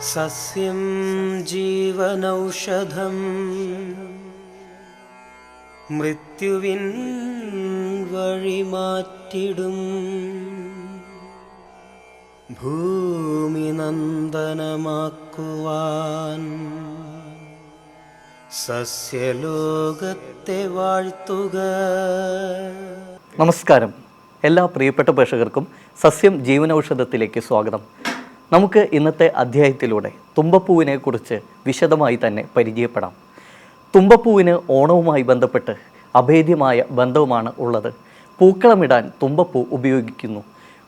സസ്യം ജീവനൗഷധം. മൃത്യുവിൻ വഴിമാറ്റിടും ഭൂമി നന്ദനമാക്കുവാൻ. സസ്യലോകത്തെ വാഴ്ത്തുക. നമസ്കാരം. എല്ലാ പ്രിയപ്പെട്ട പ്രേക്ഷകർക്കും സസ്യം ജീവനൌഷധത്തിലേക്ക് സ്വാഗതം. നമുക്ക് ഇന്നത്തെ അധ്യായത്തിലൂടെ തുമ്പപ്പൂവിനെ കുറിച്ച് വിശദമായി തന്നെ പരിചയപ്പെടാം. തുമ്പപ്പൂവിന് ഓണവുമായി ബന്ധപ്പെട്ട് അഭേദ്യമായ ബന്ധവുമാണ് ഉള്ളത്. പൂക്കളമിടാൻ തുമ്പപ്പൂ ഉപയോഗിക്കുന്നു.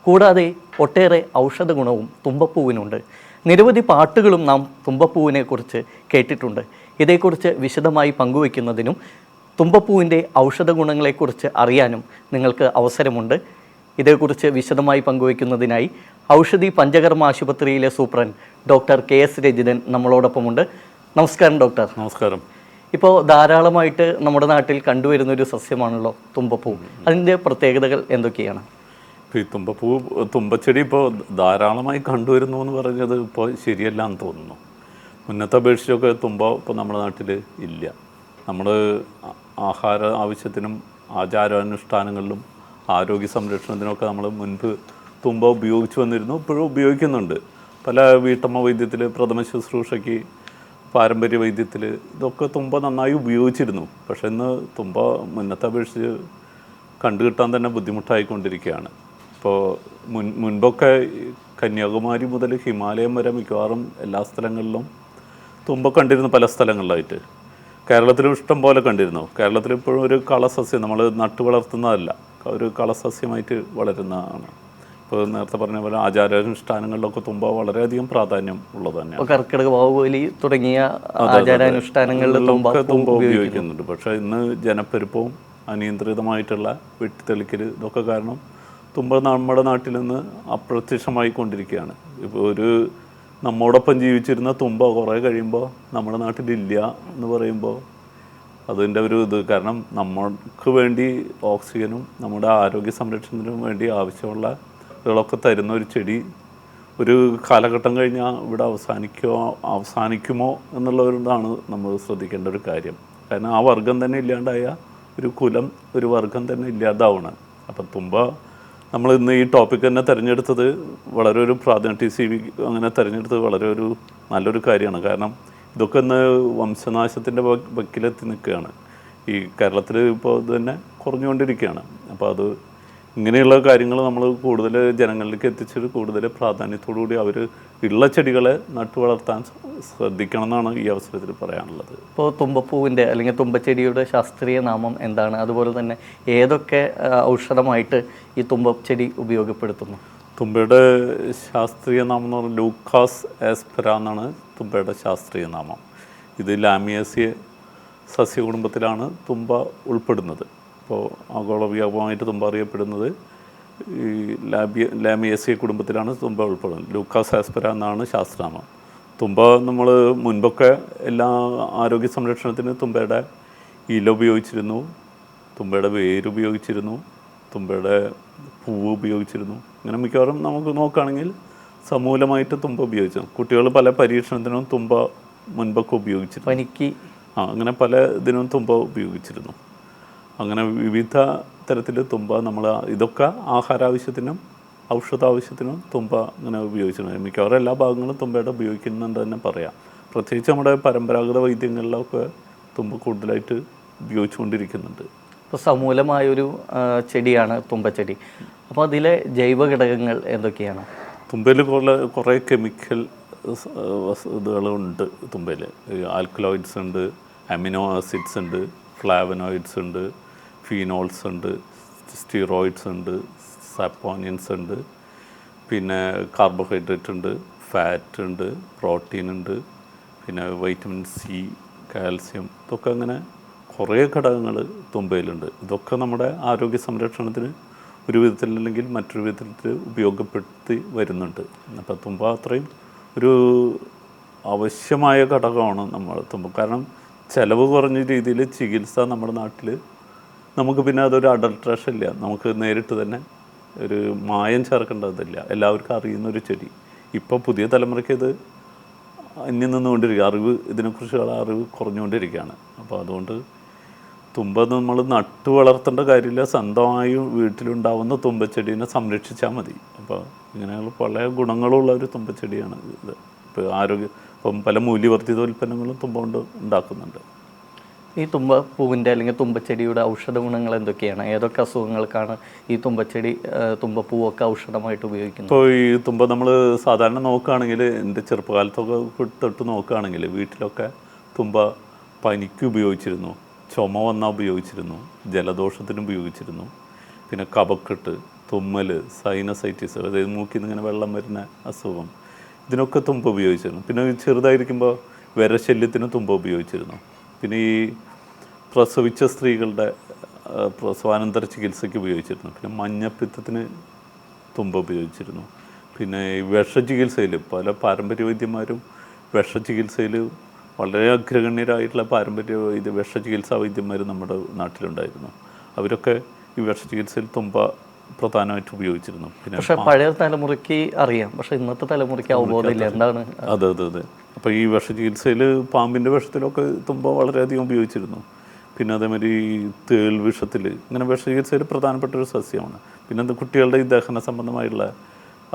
കൂടാതെ ഒട്ടേറെ ഔഷധ ഗുണവും തുമ്പപ്പൂവിനുണ്ട്. നിരവധി പാട്ടുകളും നാം തുമ്പപ്പൂവിനെ കുറിച്ച് കേട്ടിട്ടുണ്ട്. ഇതേക്കുറിച്ച് വിശദമായി പങ്കുവയ്ക്കുന്നതിനും തുമ്പപ്പൂവിന്റെ ഔഷധ ഗുണങ്ങളെക്കുറിച്ച് അറിയാനും നിങ്ങൾക്ക് അവസരമുണ്ട്. ഇതേക്കുറിച്ച് വിശദമായി പങ്കുവയ്ക്കുന്നതിനായി ഔഷധി പഞ്ചകർമ്മ ആശുപത്രിയിലെ superintendent doctor K S Rajithan നമ്മളോടൊപ്പമുണ്ട്. നമസ്കാരം ഡോക്ടർ. നമസ്കാരം. ഇപ്പോൾ ധാരാളമായിട്ട് നമ്മുടെ നാട്ടിൽ കണ്ടുവരുന്നൊരു സസ്യമാണല്ലോ തുമ്പപ്പൂ. അതിന്റെ പ്രത്യേകതകൾ എന്തൊക്കെയാണ്? ഇപ്പോൾ ഈ തുമ്പപ്പൂ തുമ്പച്ചെടി ഇപ്പോൾ ധാരാളമായി കണ്ടുവരുന്നു എന്ന് പറഞ്ഞത് ഇപ്പോൾ ശരിയല്ല എന്ന് തോന്നുന്നു. മുന്നത്തെ അപേക്ഷിച്ചൊക്കെ തുമ്പ ഇപ്പോൾ നമ്മുടെ നാട്ടിൽ ഇല്ല. നമ്മൾ ആഹാര ആവശ്യത്തിനും ആചാരാനുഷ്ഠാനങ്ങളിലും ആരോഗ്യ സംരക്ഷണത്തിനൊക്കെ നമ്മൾ മുൻപ് തുമ്പ ഉപയോഗിച്ചു വന്നിരുന്നു. ഇപ്പോഴും ഉപയോഗിക്കുന്നുണ്ട്. പല വീട്ടമ്മ വൈദ്യത്തിൽ പ്രഥമ ശുശ്രൂഷയ്ക്ക് പാരമ്പര്യ വൈദ്യത്തിൽ ഇതൊക്കെ തുമ്പ നന്നായി ഉപയോഗിച്ചിരുന്നു. പക്ഷെ ഇന്ന് തുമ്പ മുന്നത്തെ അപേക്ഷിച്ച് കണ്ടുകിട്ടാൻ തന്നെ ബുദ്ധിമുട്ടായിക്കൊണ്ടിരിക്കുകയാണ്. ഇപ്പോൾ മുൻ മുൻപൊക്കെ കന്യാകുമാരി മുതൽ ഹിമാലയം വരെ മിക്കവാറും എല്ലാ സ്ഥലങ്ങളിലും തുമ്പ കണ്ടിരുന്നു പല സ്ഥലങ്ങളിലായിട്ട്. കേരളത്തിലും ഇഷ്ടം പോലെ കണ്ടിരുന്നു. കേരളത്തിൽ ഇപ്പോഴും ഒരു കളസസ്യം നമ്മൾ നട്ടു വളർത്തുന്നതല്ല ഒരു കളസസ്യമായിട്ട് വളരുന്നതാണ്. ഇപ്പോൾ നേരത്തെ പറഞ്ഞ പോലെ ആചാരാനുഷ്ഠാനങ്ങളിലൊക്കെ തുമ്പ വളരെയധികം പ്രാധാന്യം ഉള്ളത് തന്നെയാണ്. കർക്കിടക ബാഹുബലി തുടങ്ങിയ ആചാരാനുഷ്ഠാനങ്ങളിൽ തുമ്പ തുമ്പ ഉപയോഗിക്കുന്നുണ്ട്. പക്ഷേ ഇന്ന് ജനപ്പെരുപ്പവും അനിയന്ത്രിതമായിട്ടുള്ള വെട്ടിത്തെളിക്കൽ ഇതൊക്കെ കാരണം തുമ്പ നമ്മുടെ നാട്ടിൽ നിന്ന് അപ്രത്യക്ഷമായി കൊണ്ടിരിക്കുകയാണ് ഇപ്പോൾ ഒരു നമ്മോടൊപ്പം ജീവിച്ചിരുന്ന തുമ്പ കുറേ കഴിയുമ്പോൾ നമ്മുടെ നാട്ടിലില്ല എന്ന് പറയുമ്പോൾ അതിന്റെ ഒരു ഇത്. കാരണം നമ്മൾക്ക് വേണ്ടി ഓക്സിജനും നമ്മുടെ ആരോഗ്യ സംരക്ഷണത്തിനും വേണ്ടി ആവശ്യമുള്ള ഇതൊക്കെ തരുന്ന ഒരു ചെടി ഒരു കാലഘട്ടം കഴിഞ്ഞാൽ ഇവിടെ അവസാനിക്കോ അവസാനിക്കുമോ എന്നുള്ള ഒരു നമ്മൾ ശ്രദ്ധിക്കേണ്ട ഒരു കാര്യം. കാരണം ആ വർഗം തന്നെ ഇല്ലാണ്ടായ ഒരു കുലം ഒരു വർഗം തന്നെ ഇല്ലാതാവണം. അപ്പം തുമ്പ നമ്മൾ ഇന്ന് ഈ ടോപ്പിക് തന്നെ തിരഞ്ഞെടുത്തത് വളരെ ഒരു പ്രാധാന്യം ടി സി വി അങ്ങനെ തിരഞ്ഞെടുത്തത് വളരെ ഒരു നല്ലൊരു കാര്യമാണ്. കാരണം ഇതൊക്കെ ഇന്ന് വംശനാശത്തിന്റെ വക്കിലെത്തി നിൽക്കുകയാണ്. ഈ കേരളത്തിൽ ഇപ്പോൾ ഇത് തന്നെ കുറഞ്ഞുകൊണ്ടിരിക്കുകയാണ്. അപ്പോൾ അത് ഇങ്ങനെയുള്ള കാര്യങ്ങൾ നമ്മൾ കൂടുതൽ ജനങ്ങളിലേക്ക് എത്തിച്ചിട്ട് കൂടുതൽ പ്രാധാന്യത്തോടുകൂടി അവർ ഉള്ള ചെടികളെ നട്ടു വളർത്താൻ ശ്രദ്ധിക്കണം എന്നാണ് ഈ അവസരത്തിൽ പറയാനുള്ളത്. ഇപ്പോൾ തുമ്പപ്പൂവിന്റെ അല്ലെങ്കിൽ തുമ്പച്ചെടിയുടെ ശാസ്ത്രീയ നാമം എന്താണ്? അതുപോലെ തന്നെ ഏതൊക്കെ ഔഷധമായിട്ട് ഈ തുമ്പച്ചെടി ഉപയോഗപ്പെടുത്തുന്നു? തുമ്പയുടെ ശാസ്ത്രീയ നാമം എന്ന് പറഞ്ഞാൽ ലൂക്കാസ് ആസ്പെര എന്നാണ് തുമ്പയുടെ ശാസ്ത്രീയ നാമം. ഇത് ലാമിയസിയ സസ്യകുടുംബത്തിലാണ് തുമ്പ ഉൾപ്പെടുന്നത്. ഇപ്പോൾ ആഗോളവ്യാപകമായിട്ട് തുമ്പ അറിയപ്പെടുന്നത് ഈ ലാബിയ ലാമിയേസിയ കുടുംബത്തിലാണ് തുമ്പ ഉൾപ്പെടുന്നത്. ലൂക്കാസ് ആസ്പെര എന്നാണ് ശാസ്ത്രനാമം. തുമ്പ നമ്മൾ മുൻപൊക്കെ എല്ലാ ആരോഗ്യ സംരക്ഷണത്തിന് തുമ്പയുടെ ഇല ഉപയോഗിച്ചിരുന്നു തുമ്പയുടെ വേര് ഉപയോഗിച്ചിരുന്നു തുമ്പയുടെ പൂവ് ഉപയോഗിച്ചിരുന്നു. അങ്ങനെ മിക്കവാറും നമുക്ക് നോക്കുകയാണെങ്കിൽ സമൂലമായിട്ട് തുമ്പ ഉപയോഗിച്ചു കുട്ടികൾ പല പരീക്ഷണത്തിനും തുമ്പ മുൻപൊക്കെ ഉപയോഗിച്ചിരുന്നു. പനിക്ക് ആ അങ്ങനെ പല ഇതിനും തുമ്പ ഉപയോഗിച്ചിരുന്നു. അങ്ങനെ വിവിധ തരത്തിൽ തുമ്പ നമ്മൾ ഇതൊക്കെ ആഹാരാവശ്യത്തിനും ഔഷധാവശ്യത്തിനും തുമ്പ അങ്ങനെ ഉപയോഗിച്ചിട്ടുണ്ട്. മിക്കവാറും എല്ലാ ഭാഗങ്ങളും തുമ്പയുടെ ഉപയോഗിക്കുന്നുണ്ട് തന്നെ പറയാം. പ്രത്യേകിച്ച് നമ്മുടെ പരമ്പരാഗത വൈദ്യങ്ങളിലൊക്കെ തുമ്പ കൂടുതലായിട്ട് ഉപയോഗിച്ചുകൊണ്ടിരിക്കുന്നുണ്ട്. ഇപ്പോൾ സമൂലമായൊരു ചെടിയാണ് തുമ്പച്ചെടി. അപ്പോൾ അതിലെ ജൈവ ഘടകങ്ങൾ എന്തൊക്കെയാണ്? തുമ്പയിൽ കുറേ കുറേ കെമിക്കൽ ഇതുകളുണ്ട് തുമ്പയിൽ ആൽക്കലോയിഡ്സ് ഉണ്ട് അമിനോ ആസിഡ്സ് ഉണ്ട്. ഫ്ലാവനോയിഡ്സ് ഉണ്ട് ഫീനോൾസ് ഉണ്ട് സ്റ്റീറോയിഡ്സ് ഉണ്ട് സാപ്പോനിയൻസ് ഉണ്ട് പിന്നെ കാർബോഹൈഡ്രേറ്റ് ഉണ്ട് ഫാറ്റ് ഉണ്ട് പ്രോട്ടീൻ ഉണ്ട് പിന്നെ വൈറ്റമിൻ സി കാൽസ്യം ഇതൊക്കെ അങ്ങനെ കുറേ ഘടകങ്ങൾ തുമ്പയിലുണ്ട്. ഇതൊക്കെ നമ്മുടെ ആരോഗ്യ സംരക്ഷണത്തിന് ഒരു വിധത്തിലല്ലെങ്കിൽ മറ്റൊരു വിധത്തിൽ ഉപയോഗപ്പെടുത്തി വരുന്നുണ്ട്. അപ്പോൾ തുമ്പ അത്രയും ഒരു ആവശ്യമായ ഘടകമാണ് നമ്മൾ തുമ്പ. കാരണം ചിലവ് കുറഞ്ഞ രീതിയിൽ ചികിത്സ നമ്മുടെ നാട്ടിൽ നമുക്ക് പിന്നെ അതൊരു അഡൾട്രേഷൻ ഇല്ല. നമുക്ക് നേരിട്ട് തന്നെ ഒരു മായം ചേർക്കേണ്ടതില്ല. എല്ലാവർക്കും അറിയുന്ന ഒരു ചെടി. ഇപ്പോൾ പുതിയ തലമുറയ്ക്ക് ഇത് അന്യം നിന്നുകൊണ്ടിരിക്കുക. അറിവ് ഇതിനെക്കുറിച്ചുള്ള അറിവ് കുറഞ്ഞുകൊണ്ടിരിക്കുകയാണ്. അപ്പോൾ അതുകൊണ്ട് തുമ്പ നമ്മൾ നട്ടു വളർത്തേണ്ട കാര്യമില്ല. സ്വന്തമായി വീട്ടിലുണ്ടാവുന്ന തുമ്പച്ചെടീനെ സംരക്ഷിച്ചാൽ മതി. അപ്പോൾ ഇങ്ങനെയുള്ള പല ഗുണങ്ങളുള്ള ഒരു തുമ്പച്ചെടിയാണ് ഇത്. ഇപ്പോൾ ആരോഗ്യ ഇപ്പം പല മൂല്യവർദ്ധിത ഉൽപ്പന്നങ്ങളും തുമ്പ കൊണ്ട് ഉണ്ടാക്കുന്നുണ്ട്. ഈ തുമ്പ പൂവിന്റെ അല്ലെങ്കിൽ തുമ്പച്ചെടിയുടെ ഔഷധ ഗുണങ്ങൾ എന്തൊക്കെയാണ്? ഏതൊക്കെ അസുഖങ്ങൾക്കാണ് ഈ തുമ്പച്ചെടി തുമ്പപ്പൂവൊക്കെ ഔഷധമായിട്ട് ഉപയോഗിക്കുന്നത്? ഇപ്പോൾ ഈ തുമ്പ നമ്മൾ സാധാരണ നോക്കുകയാണെങ്കിൽ എന്റെ ചെറുപ്പകാലത്തൊക്കെ തൊട്ട് നോക്കുകയാണെങ്കിൽ വീട്ടിലൊക്കെ തുമ്പ പനിക്ക് ഉപയോഗിച്ചിരുന്നു ചുമ വന്നാൽ ഉപയോഗിച്ചിരുന്നു ജലദോഷത്തിന് ഉപയോഗിച്ചിരുന്നു പിന്നെ കപക്കെട്ട് തുമ്മൽ സൈനസൈറ്റിസ് അതായത് മൂക്കിൽ നിന്ന് ഇങ്ങനെ വെള്ളം വരുന്ന അസുഖം ഇതിനൊക്കെ തുമ്പ ഉപയോഗിച്ചിരുന്നു. പിന്നെ ചെറുതായിരിക്കുമ്പോൾ വിരശല്യത്തിന് തുമ്പ ഉപയോഗിച്ചിരുന്നു. പിന്നെ ഈ പ്രസവിച്ച സ്ത്രീകളുടെ പ്രസവാനന്തര ചികിത്സയ്ക്ക് ഉപയോഗിച്ചിരുന്നു. പിന്നെ മഞ്ഞപ്പിത്തത്തിന് തുമ്പ ഉപയോഗിച്ചിരുന്നു. പിന്നെ ഈ വിഷചികിത്സയിൽ പല പാരമ്പര്യ വൈദ്യന്മാരും വിഷചികിത്സയിൽ വളരെ അഗ്രഗണ്യരായിട്ടുള്ള പാരമ്പര്യ വൈദ്യ വിഷചികിത്സാ വൈദ്യന്മാർ നമ്മുടെ നാട്ടിലുണ്ടായിരുന്നു. അവരൊക്കെ ഈ വിഷചികിത്സയിൽ തുമ്പ പ്രധാനമായിട്ട് ഉപയോഗിച്ചിരുന്നു. പിന്നെ പക്ഷേ പഴയ തലമുറയ്ക്ക് അറിയാം. പക്ഷേ ഇന്നത്തെ തലമുറയ്ക്ക് അവബോധമില്ല എന്താണ്? അതെ അതെ അതെ. അപ്പോൾ ഈ വിഷചികിത്സയിൽ പാമ്പിന്റെ വിഷത്തിലൊക്കെ തുമ്പ വളരെയധികം ഉപയോഗിച്ചിരുന്നു. പിന്നെ അതേമാതിരി ഈ തേൾ വിഷത്തിൽ ഇങ്ങനെ വിഷചികിത്സയിൽ പ്രധാനപ്പെട്ട ഒരു സസ്യമാണ്. പിന്നെ അത് കുട്ടികളുടെ ഈ ദഹന സംബന്ധമായുള്ള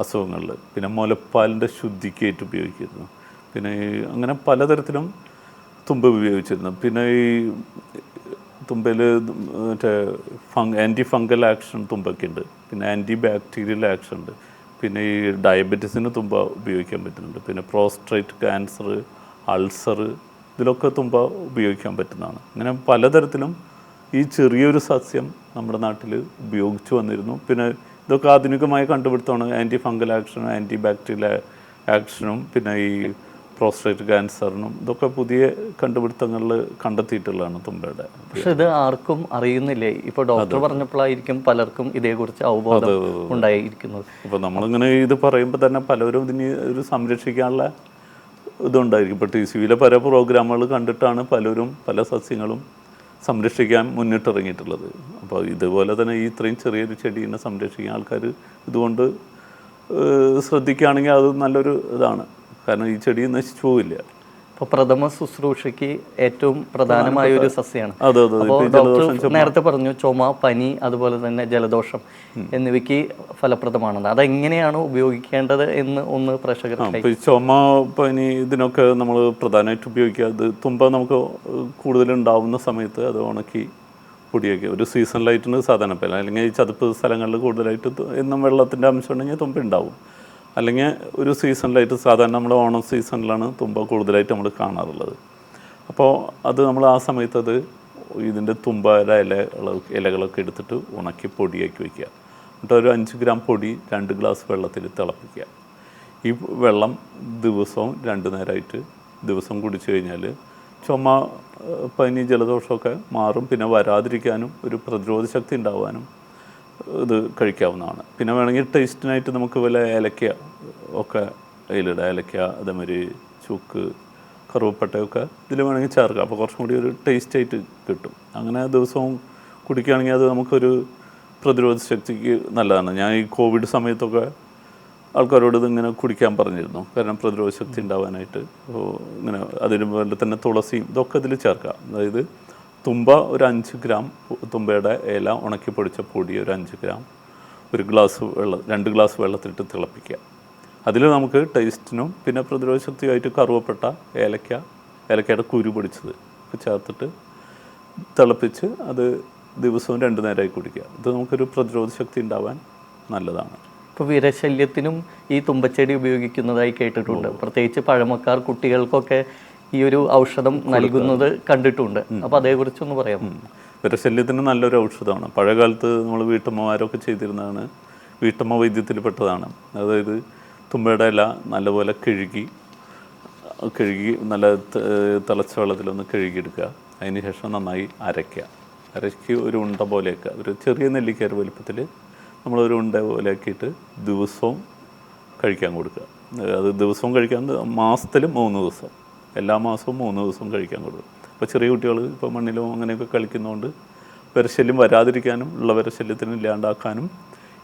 അസുഖങ്ങളിൽ പിന്നെ മുലപ്പാലിന്റെ ശുദ്ധിക്കായിട്ട് ഉപയോഗിക്കുന്നു പിന്നെ അങ്ങനെ പലതരത്തിലും തുമ്പ് ഉപയോഗിച്ചിരുന്നു. പിന്നെ ഈ തുമ്പയിൽ മറ്റേ ഫങ് ആന്റി ഫംഗൽ ആക്ഷൻ തുമ്പൊക്കെ ഉണ്ട് പിന്നെ ആന്റി ബാക്ടീരിയൽ ആക്ഷൻ ഉണ്ട്. പിന്നെ ഈ ഡയബറ്റീസിന് തുമ്പ ഉപയോഗിക്കാൻ പറ്റുന്നുണ്ട്. പിന്നെ പ്രോസ്ട്രേറ്റ് ക്യാൻസർ അൾസർ ഇതിലൊക്കെ തുമ്പ ഉപയോഗിക്കാൻ പറ്റുന്നതാണ്. അങ്ങനെ പലതരത്തിലും ഈ ചെറിയൊരു സസ്യം നമ്മുടെ നാട്ടിൽ ഉപയോഗിച്ചു വന്നിരുന്നു. പിന്നെ ഇതൊക്കെ ആധുനികമായി കണ്ടുപിടുത്തമാണ് ആന്റി ഫംഗൽ ആക്ഷനും ആന്റി ബാക്ടീരിയൽ ആക്ഷനും പിന്നെ ഈ പ്രോസ്ട്രേറ്റ് ക്യാൻസറിനും ഇതൊക്കെ പുതിയ കണ്ടുപിടുത്തങ്ങളിൽ കണ്ടെത്തിയിട്ടുള്ളതാണ് തുമ്പയുടെ. പക്ഷെ ഇത് ആർക്കും അറിയുന്നില്ലേ? ഇപ്പൊ ഡോക്ടർ പറഞ്ഞപ്പോഴായിരിക്കും പലർക്കും ഇതേക്കുറിച്ച് അവബോധം ഉണ്ടായിരിക്കുന്നത്. അപ്പൊ നമ്മളിങ്ങനെ ഇത് പറയുമ്പോൾ തന്നെ പലരും ഇതിന് ഒരു സംരക്ഷിക്കാനുള്ള ഇതുണ്ടായിരിക്കും. ഇപ്പോൾ ടി സി വിയിലെ പല പ്രോഗ്രാമുകൾ കണ്ടിട്ടാണ് പലരും പല സസ്യങ്ങളും സംരക്ഷിക്കാൻ മുന്നിട്ടിറങ്ങിയിട്ടുള്ളത്. അപ്പോൾ ഇതുപോലെ തന്നെ ഈ ഇത്രയും ചെറിയൊരു ചെടീനെ സംരക്ഷിക്കാൻ ആൾക്കാർ ഇതുകൊണ്ട് ശ്രദ്ധിക്കുകയാണെങ്കിൽ അത് നല്ലൊരു ഇതാണ്. കാരണം ഈ ചെടി നശിച്ചു പോവില്ല. ഇപ്പൊ പ്രഥമ ശുശ്രൂഷയ്ക്ക് ഏറ്റവും പ്രധാനമായ ഒരു സസ്യമാണ് ഡോക്ടർ നേരത്തെ പറഞ്ഞു ചുമ പനി അതുപോലെ തന്നെ ജലദോഷം എന്നിവയ്ക്ക് ഫലപ്രദമാണെന്ന്. അതെങ്ങനെയാണ് ഉപയോഗിക്കേണ്ടത് എന്ന് ഒന്ന് പ്രേക്ഷകർ ചുമ പനി ഇതിനൊക്കെ നമ്മൾ പ്രധാനമായിട്ട് ഉപയോഗിക്കുക. അത് തുമ്പ നമുക്ക് കൂടുതലുണ്ടാവുന്ന സമയത്ത് അത് ഉണക്കി പൊടിയൊക്കെ ഒരു സീസണലായിട്ടുണ്ട് സാധാരണ പോലെ അല്ലെങ്കിൽ ചതുപ്പ് സ്ഥലങ്ങളിൽ കൂടുതലായിട്ട് എന്നും വെള്ളത്തിന്റെ അംശം ഉണ്ടെങ്കിൽ തുമ്പ ഉണ്ടാവും. അല്ലെങ്കിൽ ഒരു സീസണിലായിട്ട് സാധാരണ നമ്മൾ ഓണം സീസണിലാണ് തുമ്പ കൂടുതലായിട്ട് നമ്മൾ കാണാറുള്ളത്. അപ്പോൾ അത് നമ്മൾ ആ സമയത്ത് അത് ഇതിന്റെ തുമ്പയുടെ ഇല ഇലകളൊക്കെ എടുത്തിട്ട് ഉണക്കി പൊടിയാക്കി വയ്ക്കുക എന്നിട്ട് ഒരു അഞ്ച് ഗ്രാം പൊടി രണ്ട് ഗ്ലാസ് വെള്ളത്തിൽ തിളപ്പിക്കുക. ഈ വെള്ളം ദിവസവും രണ്ട് നേരമായിട്ട് ദിവസം കുടിച്ചു കഴിഞ്ഞാൽ ചുമ പനി ജലദോഷമൊക്കെ മാറും. പിന്നെ വരാതിരിക്കാനും ഒരു പ്രതിരോധ ശക്തി ഉണ്ടാവാനും ഇത് കഴിക്കാവുന്നതാണ്. പിന്നെ വേണമെങ്കിൽ ടേസ്റ്റിനായിട്ട് നമുക്ക് വല്ല ഏലക്ക ഒക്കെ അതിലിടാം ഏലക്ക അതേമാതിരി ചുക്ക് കറുവപ്പട്ടയൊക്കെ ഇതിൽ വേണമെങ്കിൽ ചേർക്കാം. അപ്പോൾ കുറച്ചും കൂടി ഒരു ടേസ്റ്റ് ആയിട്ട് കിട്ടും. അങ്ങനെ ദിവസവും കുടിക്കുകയാണെങ്കിൽ അത് നമുക്കൊരു പ്രതിരോധ ശക്തിക്ക് നല്ലതാണ്. ഞാൻ ഈ കോവിഡ് സമയത്തൊക്കെ ആൾക്കാരോട് ഇതിങ്ങനെ കുടിക്കാൻ പറഞ്ഞിരുന്നു. കാരണം പ്രതിരോധ ശക്തി ഉണ്ടാവാനായിട്ട്. ഇങ്ങനെ അതിന് തന്നെ തുളസിയും ഇതൊക്കെ ഇതിൽ ചേർക്കാം. അതായത് തുമ്പ ഒരു അഞ്ച് ഗ്രാം തുമ്പയുടെ ഇല ഉണക്കി പൊടിച്ച പൊടി ഒരു അഞ്ച് ഗ്രാം. ഒരു ഗ്ലാസ് വെള്ളം രണ്ട് ഗ്ലാസ് വെള്ളത്തിലിട്ട് തിളപ്പിക്കുക. അതിൽ നമുക്ക് ടേസ്റ്റിനും പിന്നെ പ്രതിരോധ ശക്തിയായിട്ട് കറുവപ്പെട്ട ഏലക്ക ഏലക്കയുടെ കുരു പൊടിച്ചത് ചേർത്തിട്ട് തിളപ്പിച്ച് അത് ദിവസവും രണ്ട് നേരമായി കുടിക്കുക. ഇത് നമുക്കൊരു പ്രതിരോധ ശക്തി ഉണ്ടാവാൻ നല്ലതാണ്. ഇപ്പോൾ വിരശല്യത്തിനും ഈ തുമ്പച്ചെടി ഉപയോഗിക്കുന്നതായി കേട്ടിട്ടുണ്ട്. പ്രത്യേകിച്ച് പഴമക്കാർ കുട്ടികൾക്കൊക്കെ ഈ ഒരു ഔഷധം നൽകുന്നത് കണ്ടിട്ടുണ്ട്. അപ്പൊ അതേക്കുറിച്ചൊന്ന് പറയാം വിരശല്യത്തിന് നല്ലൊരു ഔഷധമാണ്. പഴയകാലത്ത് നമ്മൾ വീട്ടമ്മമാരൊക്കെ ചെയ്തിരുന്നതാണ്. വീട്ടമ്മ വൈദ്യത്തിൽ പെട്ടതാണ് അതായത് തുമ്പയുടെ ഇല നല്ലപോലെ കഴുകി കഴുകി നല്ല തിളച്ച വെള്ളത്തിലൊന്ന് കഴുകിയെടുക്കുക. അതിന് ശേഷം നന്നായി അരയ്ക്കുക. അരയ്ക്ക് ഒരു ഉണ്ട പോലെയൊക്കെ ഒരു ചെറിയ നെല്ലിക്കര വലുപ്പത്തിൽ നമ്മളൊരു ഉണ്ട പോലെ ആക്കിയിട്ട് ദിവസവും കഴിക്കാൻ കൊടുക്കുക. അത് ദിവസവും കഴിക്കാൻ മാസത്തിൽ മൂന്ന് ദിവസം. എല്ലാ മാസവും മൂന്ന് ദിവസം കഴിക്കാൻ കൊടുക്കും. അപ്പോൾ ചെറിയ കുട്ടികൾ ഇപ്പോൾ മണ്ണിലും അങ്ങനെയൊക്കെ കളിക്കുന്നതുകൊണ്ട് വിരശല്യം വരാതിരിക്കാനും ഉള്ള വിരശല്യത്തിന് ഇല്ലാണ്ടാക്കാനും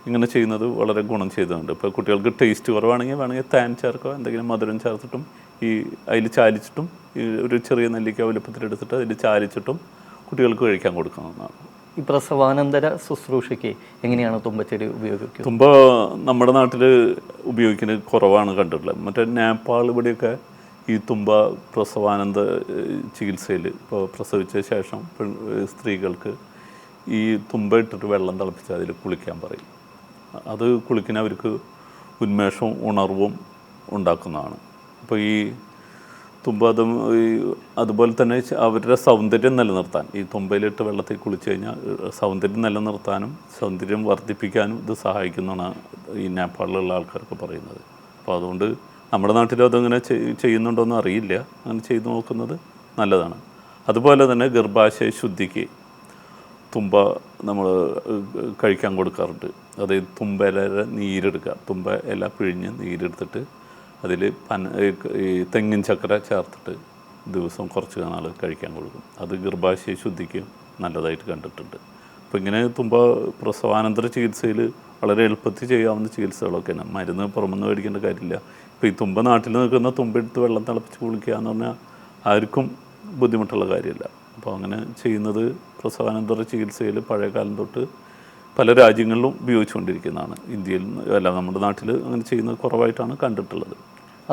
ഇങ്ങനെ ചെയ്യുന്നത് വളരെ ഗുണം ചെയ്തുകൊണ്ട് ഇപ്പോൾ കുട്ടികൾക്ക് ടേസ്റ്റ് കുറവാണെങ്കിൽ വേണമെങ്കിൽ താൻ ചേർക്കുക എന്തെങ്കിലും മധുരം ചേർത്തിട്ടും ഈ അതിൽ ചാലിച്ചിട്ടും ഈ ഒരു ചെറിയ നെല്ലിക്ക വലുപ്പത്തിലെടുത്തിട്ട് അതിൽ ചാലിച്ചിട്ടും കുട്ടികൾക്ക് കഴിക്കാൻ കൊടുക്കാവുന്നതാണ് ഈ പ്രസവാനന്തര ശുശ്രൂഷയ്ക്ക് എങ്ങനെയാണ് തുമ്പച്ചെടി ഉപയോഗിക്കുക തുമ്പ നമ്മുടെ നാട്ടിൽ ഉപയോഗിക്കുന്നത് കുറവാണ് കണ്ടിട്ടുള്ളത്. മറ്റേ നേപ്പാൾ ഇവിടെയൊക്കെ ഈ തുമ്പ പ്രസവാനന്ദ ചികിത്സയിൽ ഇപ്പോൾ പ്രസവിച്ച ശേഷം സ്ത്രീകൾക്ക് ഈ തുമ്പ ഇട്ടിട്ട് വെള്ളം തിളപ്പിച്ച് അതിൽ കുളിക്കാൻ പറയും. അത് കുളിക്കുന്ന അവർക്ക് ഉന്മേഷവും ഉണർവും ഉണ്ടാക്കുന്നതാണ്. അപ്പോൾ ഈ തുമ്പ അത് അതുപോലെ തന്നെ അവരുടെ സൗന്ദര്യം നിലനിർത്താൻ. ഈ തുമ്പയിലിട്ട് വെള്ളത്തിൽ കുളിച്ച് കഴിഞ്ഞാൽ സൗന്ദര്യം നിലനിർത്താനും സൗന്ദര്യം വർദ്ധിപ്പിക്കാനും ഇത് സഹായിക്കുന്നതാണ് ഈ നേപ്പാളിലുള്ള ആൾക്കാർക്ക് പറയുന്നത്. അപ്പോൾ അതുകൊണ്ട് നമ്മുടെ നാട്ടിലും അതങ്ങനെ ചെയ്- ചെയ്യുന്നുണ്ടോയെന്ന് അറിയില്ല. അങ്ങനെ ചെയ്തു നോക്കുന്നത് നല്ലതാണ്. അതുപോലെ തന്നെ ഗർഭാശയ ശുദ്ധിക്ക് തുമ്പ നമ്മൾ കഴിക്കാൻ കൊടുക്കാറുണ്ട്. അതായത് തുമ്പ ഇലയുടെ നീരെടുക്കുക. തുമ്പ ഇല പിഴിഞ്ഞ് നീരെടുത്തിട്ട് അതിൽ പന ഈ തെങ്ങിൻ ചക്കര ചേർത്തിട്ട് ദിവസം കുറച്ച് നാൾ കഴിക്കാൻ കൊടുക്കും. അത് ഗർഭാശയ ശുദ്ധിക്ക് നല്ലതായിട്ട് കണ്ടിട്ടുണ്ട്. അപ്പോൾ ഇങ്ങനെ തുമ്പ പ്രസവാനന്തര ചികിത്സയിൽ വളരെ എളുപ്പത്തിൽ ചെയ്യാവുന്ന ചികിത്സകളൊക്കെയാണ്. മരുന്ന് പുറമെന്ന് മേടിക്കേണ്ട കാര്യമില്ല. ഇപ്പോൾ ഈ തുമ്പ നാട്ടിൽ നിൽക്കുന്ന തുമ്പെടുത്ത് വെള്ളം തിളപ്പിച്ച് കുളിക്കുക എന്ന് പറഞ്ഞാൽ ആർക്കും ബുദ്ധിമുട്ടുള്ള കാര്യമില്ല. അപ്പോൾ അങ്ങനെ ചെയ്യുന്നത് പ്രസവാനന്തര ചികിത്സയിൽ പഴയ കാലം തൊട്ട് പല രാജ്യങ്ങളിലും ഉപയോഗിച്ചുകൊണ്ടിരിക്കുന്നതാണ്. ഇന്ത്യയിൽ അല്ല നമ്മുടെ നാട്ടിൽ അങ്ങനെ ചെയ്യുന്നത് കുറവായിട്ടാണ് കണ്ടിട്ടുള്ളത്.